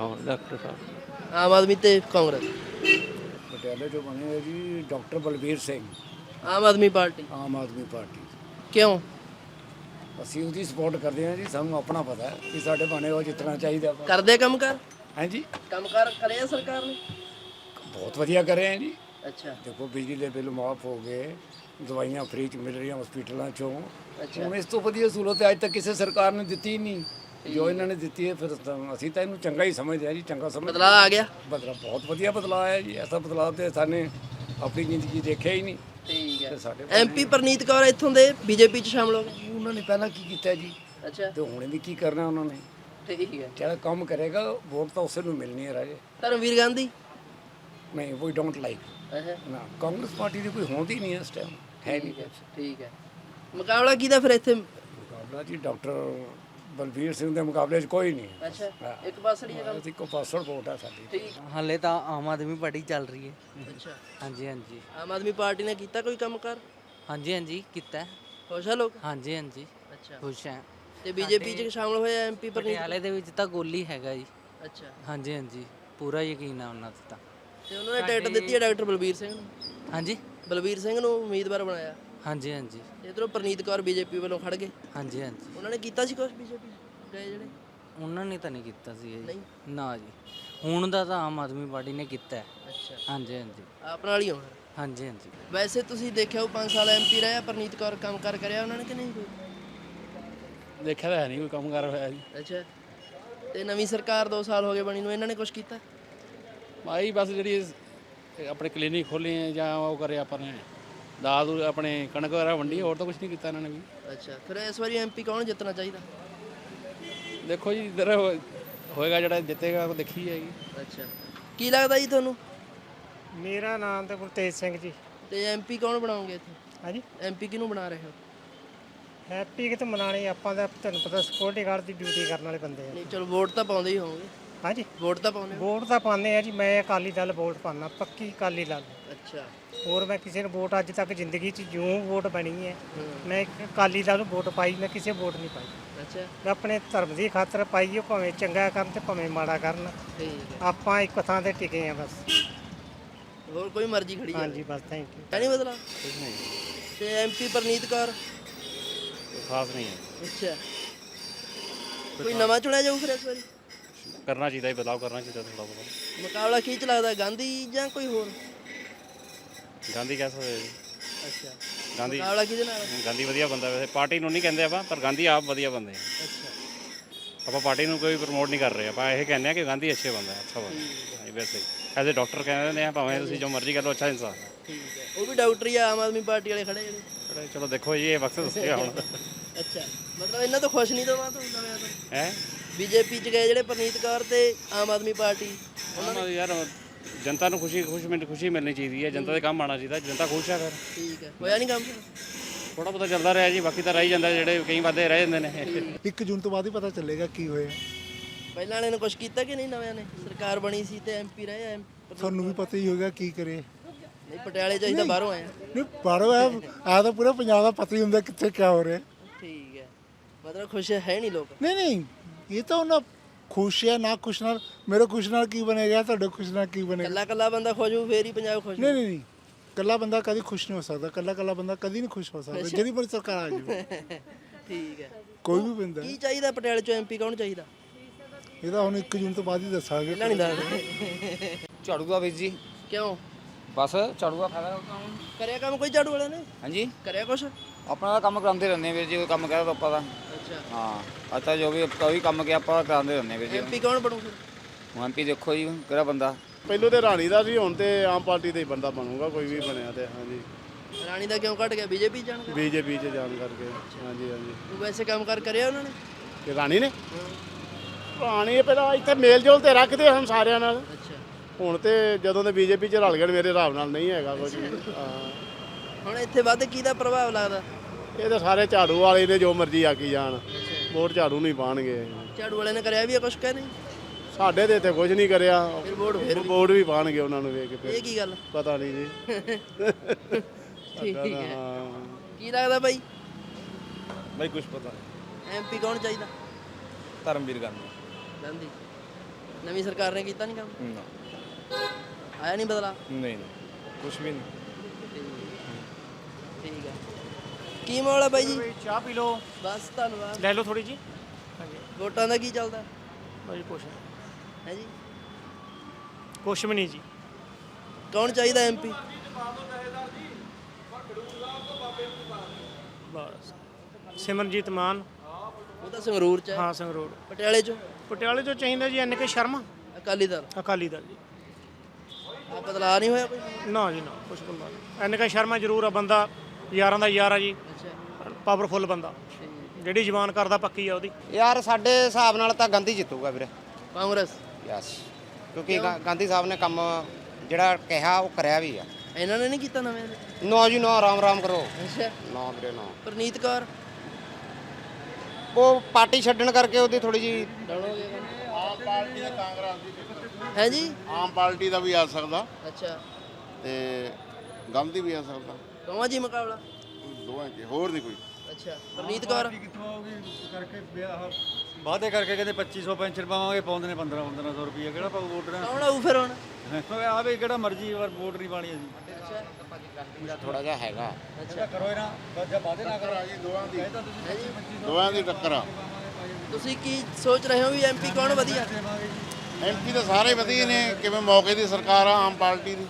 S15: ਹਾਂ ਡਾਕਟਰ ਸਾਹਿਬ।
S8: ਆਮ ਆਦਮੀ ਤੇ ਕਾਂਗਰਸ।
S7: ਪਟਿਆਲੇ ਜੋ ਬਣੇ ਹੋਏ ਜੀ doctor Balbir Singh.
S8: Aam Aadmi party.
S7: Aam Aadmi party.
S8: ਕਿਉਂ?
S7: ਅਸੀਂ ਉਹਦੀ ਸਪੋਰਟ ਕਰਦੇ ਹਾਂ ਜੀ ਸਾਨੂੰ ਆਪਣਾ ਪਤਾ ਹੈ ਕਿ ਸਾਡੇ ਬਣੇ ਹੋਏ ਜਿੱਤਣਾ ਚਾਹੀਦਾ ਵਾ।
S8: ਕਰਦੇ ਕੰਮ ਕਰ?
S7: ਹਾਂਜੀ
S8: ਕੰਮ ਕਰ ਕਰਿਆ ਸਰਕਾਰ ਨੇ?
S7: ਬਹੁਤ ਵਧੀਆ ਕਰ ਰਹੇ ਹਾਂ ਜੀ।
S8: ਅੱਛਾ।
S7: ਦੇਖੋ ਬਿਜਲੀ ਦੇ ਬਿੱਲ ਮਾਫ ਹੋ ਗਏ। ਦਵਾਈਆਂ ਫ੍ਰੀ ਚ ਮਿਲ ਰਹੀਆਂ ਹਸਪੀਟਲਾਂ ਚੋਂ।
S8: ਅੱਛਾ।
S7: ਹੁਣ ਇਸ ਤੋਂ ਵਧੀਆ ਸਹੂਲਤ ਅੱਜ ਤੱਕ ਕਿਸੇ ਸਰਕਾਰ ਨੇ ਦਿੱਤੀ ਹੀ ਨਹੀਂ। ਜੋ ਇਹਨਾਂ ਨੇ ਦਿੱਤੀ ਹੈ ਫਿਰ ਤਾਂ ਅਸੀਂ ਤਾਂ ਇਹਨੂੰ ਚੰਗਾ ਹੀ ਸਮਝਦੇ ਹਾਂ ਜੀ ਚੰਗਾ ਸਮਝ
S8: ਬਦਲਾਅ ਆ ਗਿਆ?
S7: ਬਦਲਾ ਬਹੁਤ ਵਧੀਆ ਬਦਲਾਅ ਹੈ ਜੀ। ਐਸਾ ਬਦਲਾਅ ਤੇ ਸਾਨੇ ਆਪਣੀ ਜ਼ਿੰਦਗੀ ਦੇਖਿਆ ਹੀ ਨਹੀਂ।
S8: ਠੀਕ ਹੈ।
S7: ਤੇ ਸਾਡੇ
S8: ਐਮਪੀ ਪ੍ਰਨੀਤ ਕੌਰ ਇੱਥੋਂ ਦੇ ਬੀਜੇਪੀ ਚ ਸ਼ਾਮਲ ਹੋ ਗਏ?
S7: ਉਹਨਾਂ ਨੇ ਪਹਿਲਾਂ ਕੀ ਕੀਤਾ ਜੀ?
S8: ਅੱਛਾ।
S7: ਤੇ ਹੁਣ ਵੀ ਕੀ ਕਰਨਾ ਉਹਨਾਂ ਨੇ?
S8: ਠੀਕ ਹੈ।
S7: ਜਿਹੜਾ ਕੰਮ ਕਰੇਗਾ ਵੋਟ ਤਾਂ ਉਸੇ ਨੂੰ ਮਿਲਣੀ ਹੈ ਰਾਜੇ।
S8: ਧਰਮਵੀਰ ਗਾਂਧੀ?
S7: ਨਹੀਂ ਵੀ ਡੋਂਟ ਲਾਈਕ ਨਾ ਕਾਂਗਰਸ ਪਾਰਟੀ ਦੀ ਕੋਈ ਹੁੰਦੀ ਨਹੀਂ ਇਸ ਟਾਈਮ ਹੈ ਨਹੀਂ ਕੁਛ
S8: ਠੀਕ ਹੈ। ਮੁਕਾਬਲਾ ਕਿਹਦਾ ਫਿਰ ਇੱਥੇ?
S7: ਮੁਕਾਬਲਾ ਜੀ ਡਾਕਟਰ ਬਲਬੀਰ ਸਿੰਘ ਦੇ ਮੁਕਾਬਲੇ 'ਚ ਕੋਈ ਨਹੀਂ। ਹੈ।
S8: ਅੱਛਾ ਇੱਕ ਪਾਸੜੀ ਹੈ
S7: ਅਸੀਂ ਕੋ ਪਾਸੜ ਵੋਟ ਆ ਸਾਡੀ।
S8: ਠੀਕ।
S3: ਹਾਲੇ ਤਾਂ ਆਮ ਆਦਮੀ ਪਾਰਟੀ ਚੱਲ ਰਹੀ ਹੈ।
S8: ਅੱਛਾ।
S3: ਹਾਂਜੀ ਹਾਂਜੀ।
S8: ਆਮ ਆਦਮੀ ਪਾਰਟੀ ਨੇ ਕੀਤਾ ਕੋਈ ਕੰਮ ਕਰ
S3: ਹਾਂਜੀ ਹਾਂਜੀ ਕੀਤਾ
S8: ਖੁਸ਼ ਆ ਲੋਕ?
S3: ਹਾਂਜੀ ਹਾਂਜੀ।
S8: ਅੱਛਾ।
S3: ਖੁਸ਼ ਹੈ।
S8: ਤੇ ਬੀਜੇਪੀ ਚ ਸ਼ਾਮਲ ਹੋਇਆ ਐਮਪੀ ਪ੍ਰਨੀਤ?
S3: ਪਟਿਆਲੇ ਦੇ ਵਿੱਚ ਤਾਂ ਗੋਲੀ ਹੈਗਾ ਜੀ।
S8: ਅੱਛਾ।
S3: ਹਾਂਜੀ ਹਾਂਜੀ। ਪੂਰਾ ਯਕੀਨ ਹੈ ਉਹਨਾਂ ਤੇ ਤਾਂ।
S8: ਤੇ ਉਹਨਾਂ ਨੇ ਟਿਕਟ ਦਿੱਤੀ ਹੈ ਡਾਕਟਰ ਬਲਬੀਰ ਸਿੰਘ ਨੂੰ?
S3: ਹਾਂਜੀ।
S8: ਬਲਬੀਰ ਸਿੰਘ ਨੂੰ ਉਮੀਦਵਾਰ ਬਣਾਇਆ।
S3: ਹਾਂਜੀ ਹਾਂਜੀ।
S8: ਇਧਰੋਂ ਪ੍ਰਨੀਤ ਕੌਰ ਬੀਜੇਪੀ ਵੱਲੋਂ ਖੜ ਗਏ।
S3: ਹਾਂਜੀ ਹਾਂਜੀ।
S8: ਉਹਨਾਂ ਨੇ ਕੀਤਾ ਸੀ ਕੁਝ ਬੀਜੇਪੀ ਗਏ ਜਿਹੜੇ?
S3: ਉਹਨਾਂ ਨੇ ਤਾਂ ਨਹੀਂ ਕੀਤਾ ਸੀ ਇਹ।
S8: ਨਹੀਂ?
S3: ਨਾ ਜੀ। ਹੁਣ ਦਾ ਤਾਂ ਆਮ ਆਦਮੀ ਪਾਰਟੀ ਨੇ ਕੀਤਾ ਹੈ।
S8: ਅੱਛਾ।
S3: ਹਾਂਜੀ ਹਾਂਜੀ।
S8: ਆਪ ਨਾਲ ਹੀ ਹੋਣਾ।
S3: ਹਾਂਜੀ ਹਾਂਜੀ।
S8: ਵੈਸੇ ਤੁਸੀਂ ਦੇਖਿਆ ਉਹ 5 ਸਾਲ ਐਮਪੀ ਰਿਹਾ ਪ੍ਰਨੀਤ ਕੌਰ ਕੰਮ ਕਰ ਕਰਿਆ ਉਹਨਾਂ ਨੇ ਕਿ ਨਹੀਂ ਕੋਈ?
S16: ਦੇਖਿਆ ਤਾਂ ਹੈ ਨਹੀਂ ਕੋਈ ਕੰਮ ਕਰ ਹੋਇਆ ਜੀ।
S8: ਅੱਛਾ। ਤੇ ਨਵੀਂ ਸਰਕਾਰ 2 ਸਾਲ ਹੋ ਗਏ ਬਣੀ ਨੂੰ ਇਹਨਾਂ ਨੇ ਕੁਝ ਕੀਤਾ?
S16: ਆਈ ਬਸ ਜਿਹੜੀ ਆਪਣੇ ਕਲੀਨਿਕ ਖੋਲੇ ਆ ਜਾਂ ਉਹ ਕਰੇ ਆਪਾਂ ਨੇ ਦਾਲ ਦੂਲ ਆਪਣੇ ਕਣਕ ਵਗੈਰਾ ਵੰਡੀ ਹੋਰ ਤਾਂ ਕੁਝ ਨਹੀਂ ਕੀਤਾ ਇਹਨਾਂ ਨੇ ਵੀ।
S8: ਅੱਛਾ ਫਿਰ ਇਸ ਵਾਰੀ ਐਮਪੀ ਕੌਣ ਜਿੱਤਣਾ ਚਾਹੀਦਾ?
S16: ਦੇਖੋ ਜੀ ਇਧਰ ਹੋਏਗਾ ਜਿਹੜਾ ਜਿੱਤੇਗਾ ਉਹ ਦੇਖੀ ਜਾਏਗੀ।
S8: ਅੱਛਾ ਕੀ ਲੱਗਦਾ ਜੀ ਤੁਹਾਨੂੰ?
S17: ਮੇਰਾ ਨਾਮ ਤਾਂ ਗੁਰਤੇਜ ਸਿੰਘ ਜੀ।
S8: ਤੇ ਐਮਪੀ ਕੌਣ ਬਣਾਉਂਗੇ ਇੱਥੇ?
S17: ਹਾਂਜੀ।
S8: ਐਮਪੀ ਕਿਹਨੂੰ ਬਣਾ ਰਹੇ ਹੋ?
S17: ਹੈਪੀ ਕਿਤੇ ਮਨਾਣੀ ਆਪਾਂ ਦਾ ਤੁਹਾਨੂੰ ਪਤਾ ਸਿਕਿਉਰਿਟੀ ਗਾਰਡ ਦੀ ਡਿਊਟੀ ਕਰਨ ਵਾਲੇ ਬੰਦੇ ਆ।
S8: ਨਹੀਂ ਚਲੋ ਵੋਟ ਤਾਂ ਪਾਉਂਦੇ ਹੀ ਹੋਵੋਗੇ।
S17: ਹਾਂਜੀ।
S8: ਵੋਟ ਤਾਂ ਪਾਉਂਦੇ ਹੋ?
S17: ਵੋਟ ਤਾਂ ਪਾਉਂਦੇ ਆ ਜੀ ਮੈਂ ਅਕਾਲੀ ਦਲ ਵੋਟ ਪਾਉਂਦਾ ਪੱਕੀ ਅਕਾਲੀ ਦਲ।
S8: ਅੱਛਾ।
S17: ਹੋਰ ਮੈਂ ਕਿਸੇ ਨੂੰ ਵੋਟ ਅੱਜ ਤੱਕ ਜ਼ਿੰਦਗੀ 'ਚ ਜਿਉਂ ਵੋਟ ਬਣੀ ਹੈ ਮੈਂ ਇੱਕ ਅਕਾਲੀ ਦਲ ਨੂੰ ਵੋਟ ਪਾਈ ਮੈਂ ਕਿਸੇ ਵੋਟ ਨਹੀਂ ਪਾਈ।
S8: ਅੱਛਾ।
S17: ਮੈਂ ਆਪਣੇ ਧਰਮ ਦੀ ਖਾਤਰ ਪਾਈ ਉਹ ਭਾਵੇਂ ਚੰਗਾ ਕਰਨ ਤੇ ਭਾਵੇਂ ਮਾੜਾ ਕਰਨ।
S8: ਠੀਕ ਹੈ।
S17: ਆਪਾਂ ਇੱਕ ਥਾਂ ਤੇ ਟਿਕੇ ਆ ਬਸ।
S8: ਹੋਰ ਕੋਈ ਮਰਜ਼ੀ ਖੜੀ ਹੈ
S17: ਹਾਂਜੀ ਬਸ ਥੈਂਕ ਯੂ
S8: ਨਹੀਂ ਬਦਲਾ? ਤੇ ਐਮਪੀ ਪ੍ਰਨੀਤ ਕੌਰ?
S15: ਖਾਸ ਨਹੀਂ ਹੈ।
S8: ਅੱਛਾ। ਕੋਈ ਨਵਾਂ ਚੁਣਿਆ ਜਾਊ ਫਿਰ ਇਸ ਵਾਰੀ?
S15: ਕਰਨਾ ਚਾਹੀਦਾ ਹੈ ਬਦਲਾਅ ਕਰਨਾ ਚਾਹੀਦਾ ਥੋੜਾ ਬਹੁਤ।
S8: ਮੁਕਾਬਲਾ ਕੀ ਚ ਲੱਗਦਾ ਗਾਂਧੀ ਜਾਂ ਕੋਈ ਹੋਰ?
S15: ਗਾਂਧੀ ਕਹਿ ਸਕਦੇ ਜੀ।
S8: ਅੱਛਾ।
S15: ਗਾਂਧੀ
S8: ਮੁਕਾਬਲਾ ਕਿਹਦੇ ਨਾਲ?
S15: ਗਾਂਧੀ ਵਧੀਆ ਬੰਦਾ ਵੈਸੇ ਪਾਰਟੀ ਨੂੰ ਨਹੀਂ ਕਹਿੰਦੇ ਆਪਾਂ ਪਰ ਗਾਂਧੀ ਆਪ ਵਧੀਆ ਬੰਦੇ ਆ।
S8: ਅੱਛਾ।
S15: ਆਪਾਂ ਪਾਰਟੀ ਨੂੰ ਕੋਈ ਪ੍ਰਮੋਟ ਨਹੀਂ ਕਰ ਰਹੇ ਆਪਾਂ ਇਹ ਕਹਿੰਦੇ ਆ ਕਿ ਗਾਂਧੀ ਅੱਛੇ ਬੰਦਾ ਹੈ ਅੱਛਾ ਬੰਦਾ ਹੈ। ਵੈਸੇ ਐਜ਼ ਅ ਡਾਕਟਰ ਕਹਿੰਦੇ ਨੇ ਭਾਵੇਂ ਤੁਸੀਂ ਜੋ ਮਰਜ਼ੀ ਕਰ ਲਓ ਅੱਛਾ ਇਨਸਾਨ ਹੈ।
S8: ਠੀਕ ਹੈ। ਉਹ ਵੀ ਡਾਕਟਰ ਹੀ ਆ ਆਮ ਆਦਮੀ ਪਾਰਟੀ ਵਾਲੇ ਖੜੇ ਜਿਹੜੇ।
S15: ਚਲੋ- ਚਲੋ ਦੇਖੋ ਜੀ ਇਹ ਵਕਤ ਦੱਸੇਗਾ ਹੁਣ।
S8: ਅੱਛਾ। ਮਤਲਬ ਇਹਨਾਂ ਤੋਂ ਖੁਸ਼ ਨਹੀਂ ਦਵਾ ਤੋਂ ਨਵੇਂ ਤੋਂ।
S15: ਹੈ?
S8: ਬੀਜੇਪੀ ਚ ਗਏ ਜਿਹੜੇ ਪ੍ਰਨੀਤ ਕੌਰ ਤੇ ਆਮ ਆਦਮੀ ਪਾਰਟੀ।
S15: ਉਹਨਾਂ ਨੂੰ ਯਾਰ ਜਨਤਾ ਨੂੰ ਖੁਸ਼ੀ ਖੁਸ਼ ਮਿਲ ਖੁਸ਼ੀ ਮਿਲਣੀ ਚਾਹੀਦੀ ਹੈ। ਜਨਤਾ ਦੇ ਕੰਮ ਆਉਣਾ ਚਾਹੀਦਾ। ਜਨਤਾ ਖੁਸ਼ ਹੈ ਫਿਰ।
S8: ਠੀਕ ਹੈ। ਹੋਇਆ ਨਹੀਂ ਕੰਮ?
S15: ਥੋੜਾ ਬਹੁਤਾ ਚੱਲਦਾ ਰਿਹਾ ਜੀ। ਬਾਕੀ ਤਾਂ ਰਹਿ ਜਾਂਦਾ। ਜਿਹੜੇ ਕਈ ਵਾਦੇ ਰਹਿ ਜਾਂਦੇ ਨੇ।
S14: 1 ਜੂਨ ਤੋਂ ਬਾਅਦ ਹੀ ਪਤਾ ਚੱਲੇਗਾ ਕੀ ਹੋਇਆ।
S8: ਪਹਿਲਾਂ ਵਾਲਿਆਂ ਨੇ ਕੁਝ ਕੀਤਾ ਕਿ ਨਹੀਂ? ਨਵਿਆਂ ਨੇ? ਸਰਕਾਰ ਬਣੀ ਸੀ ਤੇ ਐਮਪੀ ਰਹੇ
S14: ਤੁਹਾਨੂੰ ਵੀ ਪਤਾ ਹੀ ਹੋਗਾ ਕੀ ਕਰੇ।
S8: ਨਹੀਂ ਪਟਿਆਲੇ ਚ ਤਾਂ ਬਾਹਰੋਂ ਆਏ
S14: ਨਹੀਂ ਬਾਹਰੋਂ ਆ ਆ ਤਾਂ ਪੂਰਾ ਪੰਜਾਬ ਦਾ ਪਤਾ ਹੀ ਹੁੰਦਾ ਕਿੱਥੇ ਕੀ ਹੋ ਰਿਹਾ।
S8: ਠੀਕ ਹੈ। ਮਤਲਬ ਖੁਸ਼ ਹੈ ਨਹੀਂ ਲੋਕ?
S14: ਨਹੀਂ ਨਹੀਂ। ਇਹ ਤਾਂ ਉਹਨਾਂ ਖੁਸ਼ ਹੈ ਨਾ ਖੁਸ਼ ਨਾਲ। ਮੇਰੇ ਖੁਸ਼ ਨਾਲ ਕੀ ਬਣੇਗਾ ਤੁਹਾਡੇ ਖੁਸ਼ ਨਾਲ ਕੀ ਬਣੇਗਾ?
S8: ਕੱਲਾ ਕੱਲਾ ਬੰਦਾ ਖੁਸ਼ ਹੋ ਫੇਰ ਹੀ ਪੰਜਾਬ ਖੁਸ਼
S14: ਨਹੀਂ ਨਹੀਂ ਨਹੀਂ। ਕੱਲਾ ਬੰਦਾ ਕਦੀ ਖੁਸ਼ ਨਹੀਂ ਹੋ ਸਕਦਾ। ਕੱਲਾ ਕੱਲਾ ਬੰਦਾ ਕਦੀ ਨਹੀਂ ਖੁਸ਼ ਹੋ ਸਕਦਾ। ਜਿਹੜੀ ਬੜੀ ਸਰਕਾਰ ਆ ਜਾਵੇ।
S8: ਠੀਕ ਹੈ।
S14: ਕੋਈ ਵੀ ਬੰਦਾ
S8: ਕੀ ਚਾਹੀਦਾ ਪਟਿਆਲੇ ਚੋਂ ਐਮਪੀ ਕੌਣ ਚਾਹੀਦਾ?
S14: ਇਹਦਾ ਹੁਣ 1 ਜੂਨ ਤੋਂ ਬਾਅਦ ਹੀ ਦੱਸਾਂਗੇ।
S8: ਪਹਿਲਾਂ ਨਹੀਂ ਦੱਸਦੇ।
S18: ਝਾੜੂ ਦਾ ਵੀਰ ਜੀ।
S8: ਕਿਉਂ?
S18: ਬਸ ਝਾੜੂ ਦਾ ਫਾਇਦਾ
S8: ਕਰਿਆ ਕੰਮ ਕੋਈ ਝਾੜੂ ਵਾਲਿਆਂ ਨੇ?
S18: ਹਾਂਜੀ।
S8: ਕਰਿਆ ਕੁਛ?
S18: ਆਪਣਾ ਕੰਮ ਕਰਾਉਂਦੇ ਰਹਿੰਦੇ ਵੀਰ ਜੀ ਕੋਈ ਕੰਮ ਕਰਿਆ ਤਾਂ ਆਪਾਂ ਦਾ
S8: ਅੱਛਾ।
S18: ਹਾਂ ਅੱਛਾ ਜੋ ਵੀ ਕੋਈ ਕੰਮ ਕਿਹਾ ਆਪਾਂ ਕਰਾਉਂਦੇ ਰਹਿੰਦੇ ਹਾਂ ਵੀਰ ਜੀ।
S8: ਐਮਪੀ ਕੌਣ ਬਣੂ ਫਿਰ?
S18: ਐਮਪੀ ਦੇਖੋ ਜੀ ਕਿਹੜਾ ਬੰਦਾ।
S19: ਪਹਿਲੋਂ ਤੇ ਰਾਣੀ ਦਾ ਸੀ ਹੁਣ ਤੇ ਆਮ ਪਾਰਟੀ ਦਾ ਹੀ ਬੰਦਾ ਬਣੂਗਾ ਕੋਈ ਵੀ ਬਣਿਆ ਤੇ ਹਾਂਜੀ।
S8: ਰਾਣੀ ਦਾ ਕਿਉਂ ਘਟ ਗਿਆ? ਬੀਜੇਪੀ ਜਾਣ ਕਰ
S19: ਬੀਜੇਪੀ 'ਚ ਜਾਣ ਕਰਕੇ ਹਾਂਜੀ ਹਾਂਜੀ।
S8: ਵੈਸੇ ਕੰਮ ਕਰ ਕਰਿਆ ਉਹਨਾਂ ਨੇ?
S19: ਤੇ ਰਾਣੀ ਨੇ? ਰਾਣੀ ਇਹ ਪਹਿਲਾਂ ਇੱਥੇ ਮੇਲ ਜੋਲ ਤੇ ਰੱਖਦੇ ਹਨ ਸਾਰਿਆਂ ਨਾਲ।
S8: ਅੱਛਾ।
S19: ਹੁਣ ਤੇ ਜਦੋਂ ਦੇ ਬੀਜੇਪੀ 'ਚ ਰਲ ਗਏ ਮੇਰੇ ਹਿਸਾਬ ਨਾਲ ਨਹੀਂ ਹੈਗਾ ਕੁਝ ਹਾਂ।
S8: ਹੁਣ ਇੱਥੇ ਵੱਧ ਕਿਹਦਾ ਪ੍ਰਭਾਵ ਲੱਗਦਾ?
S19: ਇਹ ਤਾਂ ਸਾਰੇ ਝਾੜੂ ਵਾਲੇ ਨੇ ਜੋ ਮਰਜ਼ੀ ਆਕੀ ਜਾਣ। ਵੋਟ ਝਾੜੂ ਨਹੀਂ ਪਾਣਗੇ।
S8: ਝਾੜੂ ਵਾਲਿਆਂ ਨੇ ਕਰਿਆ ਵੀ ਆ ਕੁਛ ਕਹਿ ਨਹੀਂ?
S19: ਸਾਡੇ ਤੇ ਇੱਥੇ ਕੁਝ ਨਹੀਂ ਕਰਿਆ।
S8: ਫਿਰ ਵੋਟ ਫਿਰ? ਵੀ।
S19: ਵੋਟ ਵੀ ਪਾਣਗੇ ਉਹਨਾਂ ਨੂੰ ਵੇਖ ਕੇ।
S8: ਇਹ ਕੀ ਗੱਲ?
S19: ਪਤਾ ਨਹੀਂ ਜੀ।
S8: ਠੀਕ
S19: ਤਾਂ,
S8: ਹੈ। ਕੀ ਲੱਗਦਾ ਬਾਈ?
S20: ਬਈ ਕੁਝ ਪਤਾ ਨਹੀਂ।
S8: ਐਮਪੀ ਕੌਣ ਚਾਹੀਦਾ?
S20: ਧਰਮਵੀਰ ਗਾਂਧੀ।
S8: ਗਾਂਧੀ। ਨਵੀਂ ਸਰਕਾਰ ਨੇ ਕੀਤਾ ਨਹੀਂ ਕੰਮ?
S20: ਨਾ।
S8: ਆਇਆ ਨਹੀਂ ਬਦਲਾ
S20: ਨਹੀਂ ਕੁਝ ਵੀ ਨਹੀਂ।
S8: ਠੀਕ ਹੈ। ਕੀ ਮਾਹੌਲ ਹੈ ਬਾਈ ਜੀ?
S21: ਚਾਹ ਪੀ ਲਓ।
S8: ਬਸ ਧੰਨਵਾਦ।
S21: ਲੈ ਲਓ ਥੋੜੀ ਜੀ। ਹਾਂਜੀ।
S8: ਵੋਟਾਂ ਦਾ ਕੀ ਚੱਲਦਾ?
S21: ਬਾਈ ਕੁਛ
S8: ਹੈ ਜੀ।
S21: ਕੁਛ ਵੀ ਨਹੀਂ ਜੀ।
S8: ਕੌਣ ਚਾਹੀਦਾ ਐਮਪੀ
S21: ਬਸ। ਸਿਮਰਨਜੀਤ ਮਾਨ।
S8: ਉਹ ਤਾਂ ਸੰਗਰੂਰ ਚ ਹੈ।
S21: ਹਾਂ ਸੰਗਰੂਰ।
S8: ਪਟਿਆਲੇ ਚ?
S21: ਪਟਿਆਲੇ ਤੋਂ ਚਾਹੀਦਾ ਜੀ ਐਨ ਕੇ ਸ਼ਰਮਾ।
S8: ਅਕਾਲੀ ਦਲ।
S21: ਅਕਾਲੀ ਦਲ ਜੀ।
S8: ਆ ਬਦਲਾ ਨਹੀਂ ਹੋਇਆ ਕੋਈ?
S21: ਨਾ ਜੀ ਨਾ ਕੁਛ ਬੰਦਾ ਐਨ ਕੇ ਸ਼ਰਮਾ ਜ਼ਰੂਰ ਆ ਬੰਦਾ ਯਾਰਾਂ ਦਾ ਯਾਰ ਆ ਜੀ। ਪਾਵਰਫੁੱਲ ਬੰਦਾ। ਜਿਹੜੀ ਜ਼ਬਾਨ ਕਰਦਾ ਪੱਕੀ ਆ ਉਹਦੀ।
S18: ਯਾਰ ਸਾਡੇ ਹਿਸਾਬ ਨਾਲ ਤਾਂ ਗਾਂਧੀ ਜਿੱਤੂਗਾ ਵੀਰੇ।
S8: ਕਾਂਗਰਸ।
S18: ਯਸ। ਕਿਉਂਕਿ ਗਾ- ਗਾਂਧੀ ਸਾਹਿਬ ਨੇ ਕੰਮ ਜਿਹੜਾ ਕਿਹਾ ਉਹ ਕਰਿਆ ਵੀ ਆ।
S8: ਇਹਨਾਂ ਨੇ ਨਹੀਂ ਕੀਤਾ ਨਵੇਂ ਨੇ
S18: ਨੋ ਜੀ ਨੋ ਆਰਾਮ ਆਰਾਮ ਕਰੋ।
S8: ਅੱਛਾ।
S18: ਨੋ ਵੀਰੇ ਨੋ।
S8: ਪ੍ਰਨੀਤ ਕੌਰ?
S18: ਉਹ ਪਾਰਟੀ ਛੱਡਣ ਕਰਕੇ ਉਹਦੀ ਥੋੜੀ ਜੀ
S8: ਗਿਆ
S1: ਆਮ ਪਾਰਟੀ ਦਾ ਕਾਂਗਰਸ ਦੀ
S8: ਹੈ ਜੀ?
S1: ਆਮ ਪਾਰਟੀ ਦਾ ਵੀ ਆ ਸਕਦਾ।
S8: ਅੱਛਾ।
S1: ਤੇ ਗਾਂਧੀ ਵੀ ਆ ਸਕਦਾ।
S8: ਦੋਵਾਂ ਜੀ ਮੁਕਾਬਲਾ?
S1: ਦੋਵਾਂ ਚ ਹੋਰ ਨਹੀਂ ਕੋਈ।
S8: ਅੱਛਾ। ਪ੍ਰਨੀਤ ਕੌਰ?
S20: ਵਾਅਦੇ ਕਰਕੇ ਕਹਿੰਦੇ 2500 ਪੈਨਸ਼ਨ ਪਾਵਾਂਗੇ ਪਾਉਂਦੇ ਨੇ 15 1500 ਰੁਪਏ ਕਿਹੜਾ ਪਾਉ ਵੋਟਰ
S8: ਕੌਣ ਆਊ ਫਿਰ ਹੁਣ?
S20: ਆ ਵੀ ਕਿਹੜਾ ਮਰਜ਼ੀ ਵਾਰ ਵੋਟ ਨਹੀਂ ਪਾਣੀ ਅਸੀਂ।
S8: ਅੱਛਾ।
S18: ਥੋੜਾ ਜਿਹਾ ਹੈਗਾ।
S8: ਅੱਛਾ।
S20: ਕਰੋ ਇਹਨਾਂ ਬੱਜਾ ਵਾਅਦੇ ਨਾ ਕਰੋ।
S1: ਦੋਵਾਂ ਦੀ।
S8: ਜੀ
S1: ਦੋਵਾਂ ਦੀ ਟੱਕਰ ਆ।
S8: ਤੁਸੀਂ ਕੀ ਸੋਚ ਰਹੇ ਹੋ ਵੀ ਐਮਪੀ ਕੌਣ ਵਧੀਆ?
S1: ਐਮਪੀ ਤਾਂ ਸਾਰੇ ਵਧੀਆ ਨੇ ਕਿਵੇਂ ਮੌਕੇ ਦੀ ਸਰਕਾਰ ਆ ਆਮ ਪਾਰਟੀ ਦੀ।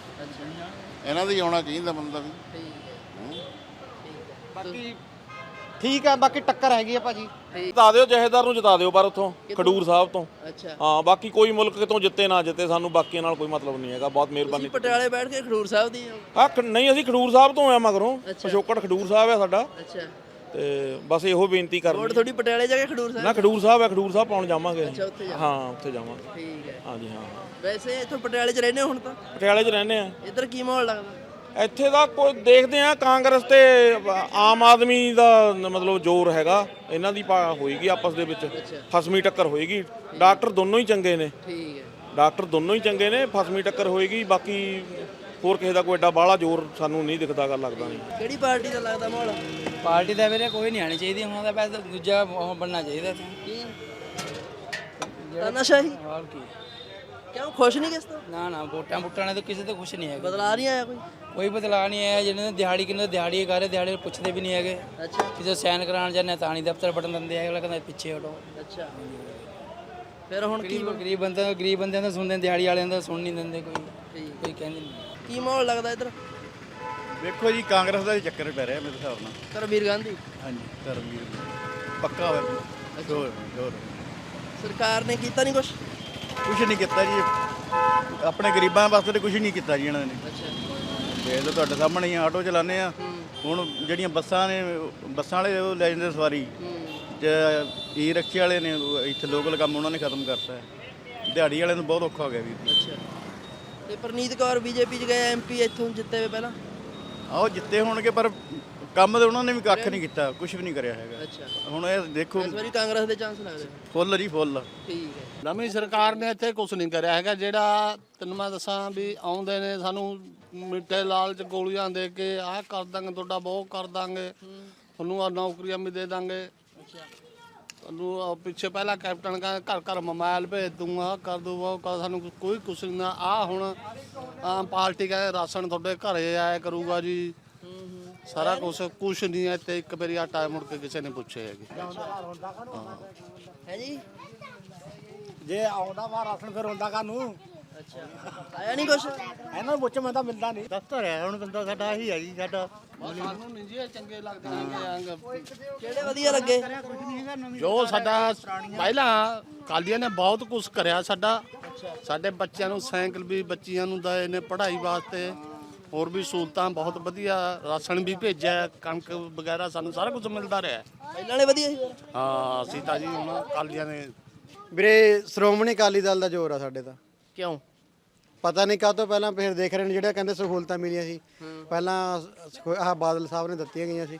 S1: ਇਹਨਾਂ ਦੀ ਆਉਣਾ ਚਾਹੀਦਾ ਬੰਦਾ ਵੀ।
S8: ਠੀਕ ਹੈ।
S18: ਬਾਕੀ ਠੀਕ ਆ ਬਾਕੀ ਟੱਕਰ ਹੈਗੀ ਆ ਭਾਜੀ।
S19: ਜਿਤਾ ਦਿਓ ਜਹੇਦਾਰ ਨੂੰ ਜਿਤਾ ਦਿਓ ਪਰ ਉੱਥੋਂ ਖਡੂਰ ਸਾਹਿਬ ਤੋਂ।
S8: ਅੱਛਾ।
S19: ਹਾਂ ਬਾਕੀ ਕੋਈ ਮੁਲਕ ਕਿਤੋਂ ਜਿੱਤੇ ਨਾ ਜਿੱਤੇ ਸਾਨੂੰ ਬਾਕੀਆਂ ਨਾਲ ਕੋਈ ਮਤਲਬ ਨਹੀਂ ਹੈਗਾ ਬਹੁਤ ਮਿਹਰਬਾਨੀ।
S8: ਤੁਸੀਂ ਪਟਿਆਲੇ ਬੈਠ ਕੇ ਖਡੂਰ ਸਾਹਿਬ ਦੀ ਹੋ?
S19: ਖ- ਨਹੀਂ ਅਸੀਂ ਖਡੂਰ ਸਾਹਿਬ ਤੋਂ ਆ ਮਗਰੋਂ। ਪਿਛੋਕੜ ਖਡੂਰ ਸਾਹਿਬ ਆ ਸਾਡਾ।
S8: ਅੱਛਾ।
S19: ਤੇ ਬਸ ਇਹੋ ਬੇਨਤੀ
S8: ਵੋਟ
S19: ਕਰਨੀ
S8: ਥੋੜੀ ਪਟਿਆਲੇ ਜਾ ਕੇ ਖਡੂਰ
S19: ਨਾ
S8: ਸਾਹਿਬ
S19: ਖਡੂਰ ਸਾਹਿਬ ਆ ਖਡੂਰ ਸਾਹਿਬ ਪਾਉਣ ਜਾਵਾਂਗੇ
S8: ਅੱਛਾ, ਉੱਥੇ ਜਾਣਾ।
S19: ਹਾਂ ਉੱਥੇ ਜਾਵਾਂਗੇ।
S8: ਠੀਕ ਹੈ।
S19: ਹਾਂਜੀ ਹਾਂ।
S8: ਵੈਸੇ ਇੱਥੋਂ ਪਟਿਆਲੇ 'ਚ ਰਹਿੰਦੇ ਹੋ ਹੁਣ ਤਾਂ?
S19: ਪਟਿਆਲੇ 'ਚ ਰਹਿੰਦੇ ਆ।
S8: ਇੱਧਰ ਕੀ ਮਾਹੌਲ ਲੱਗਦਾ?
S19: ਇੱਥੇ ਦਾ ਕੋਈ ਦੇਖਦੇ ਆ ਕਾਂਗਰਸ ਤੇ ਆਮ ਆਦਮੀ ਦਾ ਮਤਲਬ ਜ਼ੋਰ ਹੈਗਾ। ਇਹਨਾਂ ਦੀ ਪਾ- ਹੋਏਗੀ ਆਪਸ ਦੇ ਵਿੱਚ ਫਸਮੀ ਟੱਕਰ ਹੋਏਗੀ। ਡਾਕਟਰ ਦੋਨੋਂ ਹੀ ਚੰਗੇ ਨੇ।
S8: ਠੀਕ ਹੈ।
S19: ਡਾਕਟਰ ਦੋਨੋਂ ਹੀ ਚੰਗੇ ਨੇ ਫਸਮੀ ਟੱਕਰ ਹੋਏਗੀ। ਬਾਕੀ ਹੋਰ ਕਿਸੇ ਦਾ ਕੋਈ ਐਡਾ ਬਾਹਲਾ ਜ਼ੋਰ ਸਾਨੂੰ ਨਹੀਂ ਦਿਖਦਾਗਾ ਲੱਗਦਾ ਨਹੀਂ।
S8: ਕਿਹੜੀ ਪਾਰਟੀ ਦਾ ਲੱਗਦਾ ਮਾਹੌਲ?
S3: ਪਾਰਟੀ ਦਾ ਵੀਰੇ ਕੋਈ ਨਹੀਂ ਆਣੀ ਚਾਹੀਦੀ ਉਹਨਾਂ ਦਾ ਬਸ ਦੂਜਾ ਉਹ ਬਣਨਾ ਚਾਹੀਦਾ ਸੀ
S8: ਕੀ? ਤਾਨਾਸ਼ਾਹੀ?
S3: ਹੋਰ ਕੀ?
S8: ਕਿਉਂ? ਖੁਸ਼ ਨਹੀਂ ਕਿਸ ਤੋਂ
S3: ਨਾ ਨਾ ਵੋਟਾਂ ਵੋਟਾਂ ਨੇ ਤਾਂ ਕਿਸੇ ਤੋਂ ਕੁਛ ਨਹੀਂ ਹੈਗਾ।
S8: ਬਦਲਾ ਨਹੀਂ ਆਇਆ ਕੋਈ?
S3: ਕੋਈ ਬਦਲਾਅ ਨਹੀਂ ਆਇਆ ਜਿਹਨਾਂ ਨੇ ਦਿਹਾੜੀ ਕਿੰਨੇ ਦਿਹਾੜੀ ਕਰ ਰਹੇ ਦਿਹਾੜੀ ਪੁੱਛਦੇ ਵੀ ਨਹੀਂ ਹੈਗੇ।
S8: ਅੱਛਾ।
S3: ਕਿਸੇ ਸਾਈਨ ਕਰਾਉਣ ਜਾਂਦੇ ਤਾਂ ਨਹੀਂ ਦਫ਼ਤਰ ਬਟਨ ਦਿੰਦੇ ਹੈਗੇ ਅਗਲਾ ਕਹਿੰਦਾ ਪਿੱਛੇ ਹਟੋ।
S8: ਅੱਛਾ। ਫਿਰ ਹੁਣ ਕੀ
S3: ਗਰੀਬ ਗਰੀਬ ਬੰਦੇ ਗਰੀਬ ਬੰਦਿਆਂ ਦਾ ਸੁਣਦੇ ਦਿਹਾੜੀ ਵਾਲਿਆਂ ਦਾ ਸੁਣ ਨਹੀਂ ਦਿੰਦੇ ਕੋਈ। ਕੋਈ ਕਹਿੰਦੇ ਨਹੀਂ।
S8: ਕੀ ਮਾਹੌਲ ਲੱਗਦਾ ਇੱਧਰ?
S20: ਵੇਖੋ ਜੀ ਕਾਂਗਰਸ ਦਾ ਚੱਕਰ ਪੈ ਰਿਹਾ ਮੇਰੇ ਹਿਸਾਬ ਨਾਲ।
S8: ਕਰਮਵੀਰ ਗਾਂਧੀ?
S20: ਹਾਂਜੀ ਧਰਮਵੀਰ ਪੱਕਾ ਹੋਇਆ। ਹੋਰ ਹੋਰ
S8: ਸਰਕਾਰ ਨੇ ਕੀਤਾ ਨਹੀਂ ਕੁਛ?
S20: ਕੁਝ ਨਹੀਂ ਕੀਤਾ ਜੀ। ਆਪਣੇ ਗਰੀਬਾਂ ਵਾਸਤੇ ਕੁਝ ਨਹੀਂ ਕੀਤਾ ਜੀ ਇਹਨਾਂ ਨੇ।
S8: ਅੱਛਾ।
S20: ਦੇਖ ਲਓ ਤੁਹਾਡੇ ਸਾਹਮਣੇ ਹੀ ਆ, ਆਟੋ ਚਲਾਉਂਦੇ ਆ। ਹੁਣ ਜਿਹੜੀਆਂ ਬੱਸਾਂ ਨੇ ਬੱਸਾਂ ਵਾਲੇ ਉਹ ਲੈ ਜਾਂਦੇ ਸਵਾਰੀ। ਤੇ ਈ ਰਿਕਸ਼ੇ ਵਾਲੇ ਨੇ ਉਹ ਇੱਥੇ ਲੋਕਲ ਕੰਮ ਉਹਨਾਂ ਨੇ ਖਤਮ ਕਰਤਾ ਹੈ। ਦਿਹਾੜੀ ਵਾਲਿਆਂ ਨੂੰ ਬਹੁਤ ਔਖਾ ਹੋ ਗਿਆ ਵੀ।
S8: ਅੱਛਾ। ਤੇ ਪ੍ਰਨੀਤ ਕੌਰ ਬੀਜੇਪੀ 'ਚ ਗਏ ਐਮਪੀ ਇੱਥੋਂ ਜਿੱਤੇ ਹੋਏ ਪਹਿਲਾਂ?
S20: ਆਓ ਜਿੱਤੇ ਹੋਣਗੇ ਪਰ ਕੰਮ ਤੇ ਉਹਨਾਂ ਨੇ ਵੀ ਕੱਖ ਨਹੀਂ ਕੀਤਾ ਕੁਝ ਵੀ ਨਹੀਂ ਕਰਿਆ ਹੈਗਾ।
S8: ਅੱਛਾ।
S20: ਹੁਣ ਇਹ ਦੇਖੋ
S8: ਇਸ ਵਾਰੀ ਕਾਂਗਰਸ ਦੇ ਚਾਂਸ ਲੱਗਦੇ
S20: ਫੁੱਲ ਜੀ ਫੁੱਲ।
S8: ਠੀਕ ਹੈ।
S22: ਨਵੀਂ ਸਰਕਾਰ ਨੇ ਇੱਥੇ ਕੁਝ ਨਹੀਂ ਕਰਿਆ ਹੈਗਾ ਜਿਹੜਾ ਤੈਨੂੰ ਮੈਂ ਦੱਸਾਂ ਵੀ ਆਉਂਦੇ ਨੇ ਸਾਨੂੰ ਮਿੱਟੇ ਲਾਲਚ ਗੋਲੀਆਂ ਦੇ ਕੇ ਆਹ ਕਰ ਦਾਂਗੇ ਤੁਹਾਡਾ ਬਹੁਤ ਕਰ ਦਾਂਗੇ। ਤੁਹਾਨੂੰ ਆ ਨੌਕਰੀਆਂ ਵੀ ਦੇ ਦਾਂਗੇ। ਸਾਨੂੰ ਉਹ ਪਿੱਛੇ ਪਹਿਲਾਂ ਕੈਪਟਨ ਕਹਿੰਦਾ ਘਰ ਘਰ ਮੋਬਾਈਲ ਭੇਜ ਦੂੰਗਾ ਕਰ ਦੂੰਗਾ ਉਹ ਕਰ ਸਾਨੂੰ ਕੋਈ ਕੁਛ ਨਹੀਂ। ਆ ਹੁਣ ਆਮ ਪਾਰਟੀ ਕਹਿੰਦੇ ਰਾਸ਼ਨ ਤੁਹਾਡੇ ਘਰੇ ਆਇਆ ਕਰੂਗਾ ਜੀ। ਸਾਰਾ ਕੁਛ ਕੁਛ ਨਹੀਂ ਹੈ ਤੇ ਇੱਕ ਵਾਰੀ ਆਟਾ ਮੁੜ ਕੇ ਕਿਸੇ ਨੇ ਪੁੱਛਿਆ ਹੈਗੇ।
S8: ਹੈ ਜੀ?
S14: ਜੇ ਆਉਂਦਾ ਵਾ ਰਾਸ਼ਨ ਫਿਰ ਹੁੰਦਾ ਕਾਨੂੰ
S8: ਅੱਛਾ। ਆਇਆ ਨਹੀਂ ਕੁਛ?
S14: ਇਹਨਾਂ ਨੂੰ ਪੁੱਛ ਮੈਂ ਤਾਂ ਮਿਲਦਾ ਨਹੀਂ। ਦਫ਼ਤਰ ਹੈ ਹੁਣ ਬੰਦਾ ਸਾਡਾ ਆਹੀ ਹੈ ਜੀ ਸਾਡਾ।
S22: ਸਾਨੂੰ ਨਹੀਂ ਜੀ ਇਹ ਚੰਗੇ ਲੱਗਦੇ ਹੈਗੇ
S8: ਕਿਹੜੇ ਵਧੀਆ ਲੱਗੇ?
S22: ਜੋ ਸਾਡਾ ਪਹਿਲਾਂ ਕਾਲੀਆਂ ਨੇ ਬਹੁਤ ਕੁਝ ਕਰਿਆ ਸਾਡਾ। ਸਾਡੇ ਬੱਚਿਆਂ ਨੂੰ ਸਾਈਕਲ ਵੀ ਬੱਚੀਆਂ ਨੂੰ ਦਏ ਨੇ ਪੜ੍ਹਾਈ ਵਾਸਤੇ। ਹੋਰ ਵੀ ਸਹੂਲਤਾਂ ਬਹੁਤ ਵਧੀਆ ਰਾਸ਼ਨ ਵੀ ਭੇਜਿਆ ਕਣਕ ਵਗੈਰਾ ਸਾਨੂੰ ਸਾਰਾ ਕੁਝ ਮਿਲਦਾ ਰਿਹਾ।
S8: ਪਹਿਲਾਂ ਵਾਲੇ ਵਧੀਆ ਸੀ?
S22: ਹਾਂ ਅਸੀਂ ਤਾਂ ਜੀ ਹੁਣ ਕਾਲੀਆਂ ਨੇ
S23: ਵੀਰੇ ਸ਼੍ਰੋਮਣੀ ਅਕਾਲੀ ਦਲ ਦਾ ਜ਼ੋਰ ਆ ਸਾਡੇ ਤਾਂ
S8: ਕਿਉਂ?
S23: ਪਤਾ ਨਹੀਂ ਕਾਹ ਤੋਂ ਪਹਿਲਾਂ ਫਿਰ ਦੇਖ ਰਹੇ ਨੇ ਜਿਹੜੇ ਕਹਿੰਦੇ ਸਹੂਲਤਾਂ ਮਿਲੀਆਂ ਸੀ। ਪਹਿਲਾਂ ਸ- ਆਹ ਬਾਦਲ ਸਾਹਿਬ ਨੇ ਦਿੱਤੀਆਂ ਗਈਆਂ ਸੀ।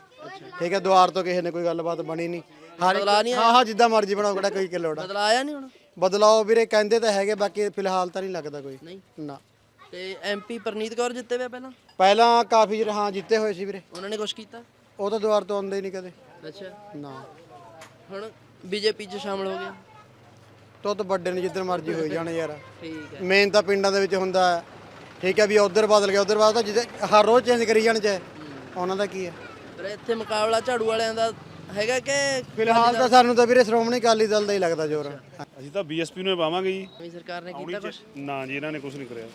S23: ਠੀਕ ਹੈ ਦੁਆਰ ਤੋਂ ਕਿਸੇ ਨੇ ਕੋਈ ਗੱਲਬਾਤ ਬਣੀ ਨਹੀਂ। ਹਰ
S8: ਬਦਲਾ ਨਹੀਂ
S23: ਹਾਂ ਹਾਂ ਜਿੱਦਾਂ ਮਰਜ਼ੀ ਬਣਾਓ ਕਿਹੜਾ ਕੋਈ ਕਿ ਲੋੜ ਆ
S8: ਬਦਲਾ ਆਇਆ ਨਹੀਂ ਹੁਣ?
S23: ਬਦਲਾਓ ਵੀਰੇ ਕਹਿੰਦੇ ਤਾਂ ਹੈਗੇ ਬਾਕੀ ਫਿਲਹਾਲ ਤਾਂ ਨਹੀਂ ਲੱਗਦਾ ਕੋਈ।
S8: ਨਹੀਂ।
S23: ਨਾ।
S8: ਤੇ ਐਮਪੀ ਪਰਨੀਤ ਕੌਰ ਜਿੱਤੇ ਵੇ ਪਹਿਲਾਂ?
S23: ਪਹਿਲਾਂ ਕਾਫੀ ਜਿਹੜੇ ਹਾਂ ਜਿੱਤੇ ਹੋਏ ਸੀ ਵੀਰੇ।
S8: ਉਹਨਾਂ ਨੇ ਕੁਛ ਕੀਤਾ?
S23: ਉਹ ਤਾਂ ਦੁਆਰ ਤੋਂ ਆਉਂਦੇ ਹੀ ਨਹੀਂ ਕਦੇ।
S8: ਅੱਛਾ।
S23: ਨਾ।
S8: ਹੁਣ ਬੀਜੇਪੀ 'ਚ ਸ਼ਾਮਲ ਹੋ ਗਏ?
S23: ਤੋਂ ਤਾਂ ਵੱਡੇ ਨੇ ਜਿੱਧਰ ਮਰਜ਼ੀ ਹੋਈ ਜਾਣ ਯਾਰ।
S8: ਠੀਕ ਹੈ।
S23: ਮੇਨ ਤਾਂ ਪਿੰਡਾਂ ਦੇ ਵਿੱਚ ਹੁੰਦਾ ਹੈ। ਠੀਕ ਹੈ ਵੀ ਉਧਰ ਬਦਲ ਗਿਆ ਉਧਰ ਬਦਲ ਤਾਂ ਜਿੱਦੇ ਹਰ ਰੋਜ਼ ਚੇਂਜ ਕਰੀ ਜਾਣ ਚਾਹੇ। ਉਹਨਾਂ ਦਾ ਕੀ ਹੈ?
S8: ਪਰ ਇੱਥੇ ਮੁਕਾਬਲਾ ਝਾੜੂ ਵਾਲਿਆਂ ਦਾ ਹੈਗਾ ਕਿ
S23: ਫਿਲਹਾਲ ਤਾਂ ਸਾਨੂੰ ਤਾਂ ਵੀਰੇ ਸ਼੍ਰੋਮਣੀ ਅਕਾਲੀ ਦਲ ਦਾ ਹੀ ਲੱਗਦਾ ਜ਼ੋਰ।
S24: ਅਸੀਂ ਤਾਂ ਬੀਐਸਪੀ ਨੂੰ ਹੀ ਪਾਵਾਂਗੇ ਜੀ।
S8: ਨਵੀਂ ਸਰਕਾਰ ਨੇ ਕੀਤਾ ਕੁਛ?
S24: ਨਾ ਜੀ ਇਹਨਾਂ ਨੇ ਕੁਝ ਨਹੀਂ ਕਰਿਆ।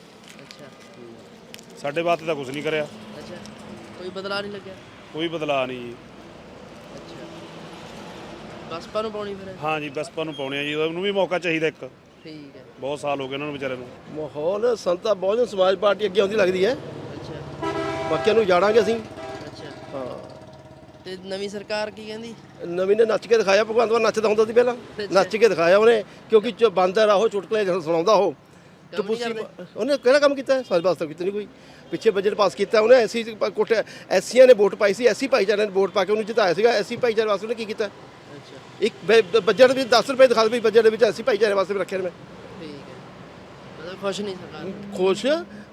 S24: ਸਾਡੇ ਵਾਸਤੇ ਤਾਂ ਕੁਝ ਨਹੀਂ ਕਰਿਆ।
S8: ਅੱਛਾ। ਕੋਈ ਬਦਲਾ ਨਹੀਂ ਲੱਗਿਆ?
S24: ਕੋਈ ਬਦਲਾਅ ਨਹੀਂ ਜੀ।
S8: ਅੱਛਾ। ਬਸਪਾ ਨੂੰ ਪਾਉਣੀ ਫਿਰ?
S24: ਹਾਂ ਜੀ ਬਸਪਾ ਨੂੰ ਪਾਉਣੇ ਆ ਜੀ। ਉਹਨੂੰ ਵੀ ਮੌਕਾ ਚਾਹੀਦਾ ਇੱਕ।
S8: ਠੀਕ ਹੈ।
S24: ਬਹੁਤ ਸਾਲ ਹੋ ਗਏ ਉਹਨਾਂ ਨੂੰ ਵਿਚਾਰੇ ਨੂੰ।
S25: ਮਾਹੌਲ ਸੰਤਾ ਬਹੁਜਨ ਸਮਾਜ ਪਾਰਟੀ ਅੱਗੇ ਆਉਂਦੀ ਲੱਗਦੀ ਹੈ।
S8: ਅੱਛਾ।
S25: ਬਾਕੀਆਂ ਨੂੰ ਜਾਣਾਂਗੇ ਅਸੀਂ।
S8: ਅੱਛਾ।
S25: ਹਾਂ।
S8: ਤੇ ਨਵੀਂ ਸਰਕਾਰ ਕੀ ਕਹਿੰਦੀ?
S25: ਨਵੀਂ ਨੇ ਨੱਚ ਕੇ ਦਿਖਾਇਆ ਭਗਵੰਤ ਮਾਨ ਨੱਚਦਾ ਹੁੰਦਾ ਸੀ ਪਹਿਲਾਂ। ਨੱਚ ਕੇ ਦਿਖਾਇਆ ਉਹਨੇ ਕਿਉਂਕਿ ਚ ਬੰਦ ਰਹੋ ਚੁਟਕਲੇ ਜਦੋਂ ਸੁਣਾਉਂਦਾ ਉਹ। ਟਪੂਸੀ ਉਹਨੇ ਕਿਹੜਾ ਕੰਮ ਕੀਤਾ? ਸਾਡੇ ਵਾਸਤੇ ਕੀਤਾ ਨਹੀਂ ਕੋਈ। ਪਿੱਛੇ ਬਜਟ ਪਾਸ ਕੀਤਾ ਉਹਨੇ ਐਸੀ ਕੋਟ ਐਸੀਆਂ ਨੇ ਵੋਟ ਪਾਈ ਸੀ ਐਸੀ ਭਾਈਚਾਰੇ ਨੇ ਵੋਟ ਪਾ ਕੇ ਉਹਨੂੰ ਜਿਤਾਇਆ ਸੀਗਾ। ਐਸੀ ਭਾਈਚਾਰੇ ਵਾਸਤੇ ਉਹਨੇ ਕੀ ਕੀਤਾ?
S8: ਅੱਛਾ।
S25: ਇੱਕ ਬਜਟ ਵਿੱਚ 10 ਰੁਪਏ ਦਿਖਾ ਦੇ ਵੀ ਬਜਟ ਦੇ ਵਿੱਚ ਐਸੀ ਭਾਈਚਾਰੇ ਵਾਸਤੇ ਰੱਖਿਆ ਨੇ ਮੈਂ।
S8: ਠੀਕ ਹੈ। ਮਤਲਬ ਖੁਸ਼ ਨਹੀਂ ਸਰਕਾਰ
S25: ਖੁਸ਼?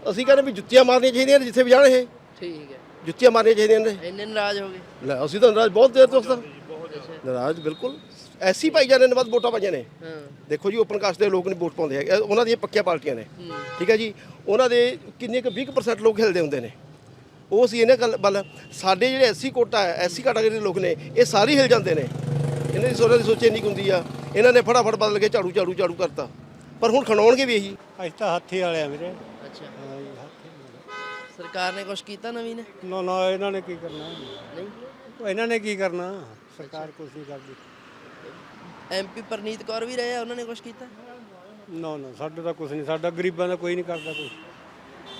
S25: ਅਸੀਂ ਕਹਿੰਦੇ ਵੀ ਜੁੱਤੀਆਂ ਮਾਰਨੀਆਂ ਚਾਹੀਦੀਆਂ ਨੇ ਜਿੱਥੇ ਵੀ ਜਾਣ ਇਹ।
S8: ਠੀਕ ਹੈ।
S25: ਜੁੱਤੀਆਂ ਮਾਰਨੀਆਂ ਚਾਹੀਦੀਆਂ ਨੇ।
S8: ਇੰਨੇ ਨਾਰਾਜ਼ ਹੋ ਗਏ।
S25: ਲੈ ਅਸੀਂ ਤਾਂ ਨਾਰਾਜ਼ ਬਹੁਤ ਦੇਰ ਤੋਂ ਸਰ। ਨਾਰਾਜ਼ ਬਿਲਕੁਲ। ਐਸੀ ਭਾਈਚਾਰੇ ਨੇ ਵੱਧ ਵੋਟਾਂ ਪਾਈਆਂ ਨੇ।
S8: ਹਾਂ।
S25: ਦੇਖੋ ਜੀ ਓਪਨ ਕਾਸਟ ਦੇ ਲੋਕ ਨਹੀਂ ਵੋਟ ਪਾਉਂਦੇ ਹੈਗੇ। ਉਹਨਾਂ ਦੀਆਂ ਪੱਕੀਆਂ ਪਾਰਟੀਆਂ ਨੇ। ਠੀਕ ਹੈ ਜੀ? ਉਹਨਾਂ ਦੇ ਕਿੰਨੇ ਕੁ 20% ਲੋਕ ਹਿਲਦੇ ਹੁੰਦੇ ਨੇ। ਉਹ ਸੀ ਇਹਨਾਂ ਗੱਲ ਵੱਲ ਸਾਡੇ ਜਿਹੜੇ ਐਸੀ ਕੋਟਾ ਹੈ ਐਸੀ ਕੈਟਾਗਰੀ ਦੇ ਲੋਕ ਨੇ ਇਹ ਸਾਰੇ ਹਿਲ ਜਾਂਦੇ ਨੇ। ਇਹਨਾਂ ਦੀ ਸੋਚਾਂ ਦੀ ਸੋਚੇ ਨਹੀਂ ਹੁੰਦੀ ਆ। ਇਹਨਾਂ ਨੇ ਫਟਾਫਟ ਬਦਲ ਕੇ ਝਾੜੂ ਝਾੜੂ ਝਾੜੂ ਕਰਤਾ। ਪਰ ਹੁਣ ਖਣਾਉਣਗੇ ਵੀ ਇਹੀ।
S23: ਅਸੀਂ ਤਾਂ ਹਾਥੀ ਵਾਲੇ ਆ ਵੀਰੇ।
S8: ਅੱਛਾ। ਸਰਕਾਰ ਨੇ ਕੁਛ ਕੀਤਾ ਨਵੀਂ ਨੇ?
S23: ਨਾ ਨਾ ਇਹਨਾਂ ਨੇ ਕੀ ਕਰਨਾ?
S8: ਨਹੀਂ।
S23: ਉਹ ਇਹਨਾਂ ਨੇ ਕੀ ਕਰਨਾ? ਸਰਕਾਰ ਕੁਝ ਨਹੀਂ ਕਰਦੀ।
S10: ਐਮਪੀ ਪਰਨੀਤ ਕੌਰ ਵੀ ਰਹੇ ਆ ਉਹਨਾਂ ਨੇ ਕੁਝ ਕੀਤਾ?
S23: ਨਾ ਨਾ ਸਾਡੇ ਤਾਂ ਕੁਝ ਨਹੀਂ ਸਾਡਾ ਗਰੀਬਾਂ ਦਾ ਕੋਈ ਨਹੀਂ ਕਰਦਾ ਕੋਈ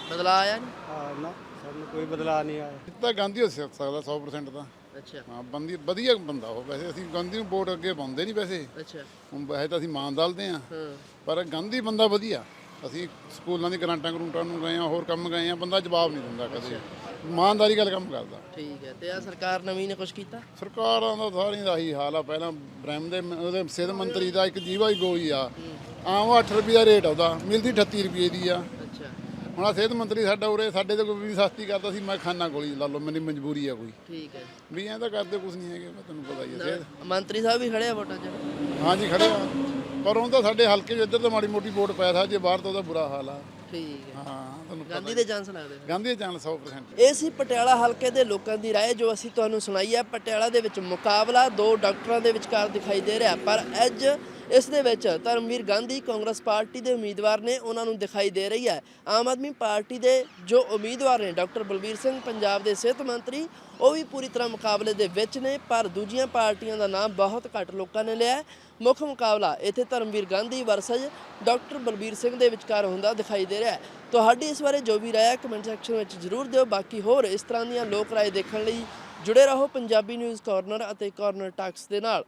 S10: ਬਦਲਾ ਆਇਆ ਨਹੀਂ?
S23: ਹਾਂ ਨਾ ਸਾਨੂੰ ਕੋਈ ਬਦਲਾਅ ਨਹੀਂ ਆਇਆ।
S26: ਤਾਂ ਗਾਂਧੀ ਹੋ ਸਕਦਾ 100% ਤਾਂ।
S10: ਅੱਛਾ।
S26: ਹਾਂ ਬੰਦੀ ਵਧੀਆ ਬੰਦਾ ਉਹ ਵੈਸੇ ਅਸੀਂ ਗਾਂਧੀ ਨੂੰ ਵੋਟ ਅੱਗੇ ਪਾਉਂਦੇ ਨਹੀਂ ਵੈਸੇ।
S10: ਅੱਛਾ।
S26: ਹੁਣ ਵੈਸੇ ਤਾਂ ਅਸੀਂ ਮਾਨ ਦਲਦੇ ਆ
S10: ਹਾਂ।
S26: ਪਰ ਗਾਂਧੀ ਬੰਦਾ ਵਧੀਆ। ਅਸੀਂ ਸਕੂਲਾਂ ਦੀ ਗਰਾਂਟਾਂ ਗਰੂੰਟਾਂ ਨੂੰ ਗਏ ਆ ਹੋਰ ਕੰਮ ਗਏ ਆ ਬੰਦਾ ਜਵਾਬ ਨਹੀਂ ਦਿੰਦਾ ਕਦੇ। ਇਮਾਨਦਾਰੀ ਗੱਲ ਕੰਮ ਕਰਦਾ।
S10: ਠੀਕ ਹੈ ਤੇ ਆ ਸਰਕਾਰ ਨਵੀਂ ਨੇ ਕੁਝ ਕੀਤਾ?
S26: ਸਰਕਾਰਾਂ ਦਾ ਸਾਰੀਆਂ ਦਾ ਹੀ ਹਾਲ ਆ। ਪਹਿਲਾਂ ਬ੍ਰਹਮ ਦੇ ਉਹਦੇ ਸਿਹਤ ਮੰਤਰੀ ਦਾ ਇੱਕ ਜੀਵਾ ਹੀ ਗੋਲੀ ਆ। ਆਮ 8 ਰੁਪਏ ਦਾ ਰੇਟ ਆਉਦਾ ਮਿਲਦੀ 38 ਰੁਪਏ ਦੀ ਆ।
S10: ਅੱਛਾ।
S26: ਹੁਣ ਆਹ ਸਿਹਤ ਮੰਤਰੀ ਸਾਡਾ ਉਰੇ ਸਾਡੇ ਤੇ ਕੋਈ ਵੀ ਸਸਤੀ ਕਰਦਾ ਸੀ ਮੈਂ ਖਾਨਾ ਗੋਲੀ ਲਾ ਲਓ ਮੇਰੀ ਮਜਬੂਰੀ ਆ ਕੋਈ।
S10: ਠੀਕ ਹੈ।
S26: ਵੀ ਐਂ ਤਾਂ ਕਰਦੇ ਕੁਝ ਨਹੀਂ ਹੈਗੇ ਮੈਂ ਤੁਹਾਨੂੰ ਪਤਾ ਹੀ ਸਿਹਤ।
S10: ਮੰਤਰੀ ਸਾਹਿਬ ਵੀ ਖੜੇ ਆ ਵੋਟਾਂ 'ਚ?
S26: ਹਾਂਜੀ ਖੜੇ ਆ। ਪਰ ਹੁਣ ਤਾਂ ਸਾਡੇ ਹਲਕੇ 'ਚ ਇੱਧਰ ਤਾਂ ਮਾੜੀ ਮੋਟੀ ਵੋਟ ਪੈ ਸਕਦੀ ਜੇ ਬਾਹਰ ਤਾਂ ਉਹਦਾ ਬੁਰਾ ਹਾਲ ਆ।
S10: ਠੀਕ ਹੈ।
S26: ਹਾਂ ਤੁਹਾਨੂੰ ਪਤਾ
S10: ਗਾਂਧੀ ਦੇ ਚਾਂਸ ਲੱਗਦੇ
S26: ਨੇ। ਗਾਂਧੀ ਜਾਨ 100%
S8: ਇਹ ਸੀ ਪਟਿਆਲਾ ਹਲਕੇ ਦੇ ਲੋਕਾਂ ਦੀ ਰਾਏ ਜੋ ਅਸੀਂ ਤੁਹਾਨੂੰ ਸੁਣਾਈ ਹੈ। ਪਟਿਆਲਾ ਦੇ ਵਿੱਚ ਮੁਕਾਬਲਾ ਦੋ ਡਾਕਟਰਾਂ ਦੇ ਵਿਚਕਾਰ ਦਿਖਾਈ ਦੇ ਰਿਹਾ। ਪਰ ਅੱਜ ਇਸ ਦੇ ਵਿੱਚ ਧਰਮਵੀਰ ਗਾਂਧੀ ਕਾਂਗਰਸ ਪਾਰਟੀ ਦੇ ਉਮੀਦਵਾਰ ਨੇ ਉਹਨਾਂ ਨੂੰ ਦਿਖਾਈ ਦੇ ਰਹੀ ਹੈ। ਆਮ ਆਦਮੀ ਪਾਰਟੀ ਦੇ ਜੋ ਉਮੀਦਵਾਰ ਨੇ ਡਾਕਟਰ ਬਲਬੀਰ ਸਿੰਘ ਪੰਜਾਬ ਦੇ ਸਿਹਤ ਮੰਤਰੀ ਉਹ ਵੀ ਪੂਰੀ ਤਰ੍ਹਾਂ ਮੁਕਾਬਲੇ ਦੇ ਵਿੱਚ ਨੇ। ਪਰ ਦੂਜੀਆਂ ਪਾਰਟੀਆਂ ਦਾ ਨਾਮ ਬਹੁਤ ਘੱਟ ਲੋਕਾਂ ਨੇ ਲਿਆ ਮੁੱਖ ਮੁਕਾਬਲਾ ਇੱਥੇ ਧਰਮਵੀਰ ਗਾਂਧੀ ਵਰਸਜ ਡਾਕਟਰ ਬਲਬੀਰ ਸਿੰਘ ਦੇ ਵਿਚਕਾਰ ਹੁੰਦਾ ਦਿਖਾਈ ਦੇ ਰਿਹਾ ਹੈ। ਤੁਹਾਡੀ ਇਸ ਬਾਰੇ ਜੋ ਵੀ ਰਾਏ ਹੈ ਕਮੈਂਟ ਸੈਕਸ਼ਨ ਵਿੱਚ ਜ਼ਰੂਰ ਦਿਓ। ਬਾਕੀ ਹੋਰ ਇਸ ਤਰ੍ਹਾਂ ਦੀਆਂ ਲੋਕ ਰਾਏ ਦੇਖਣ ਲਈ ਜੁੜੇ ਰਹੋ ਪੰਜਾਬੀ ਨਿਊਜ਼ ਕਾਰਨਰ ਅਤੇ ਕਾਰਨਰ ਟਾਕਸ ਦੇ ਨਾਲ।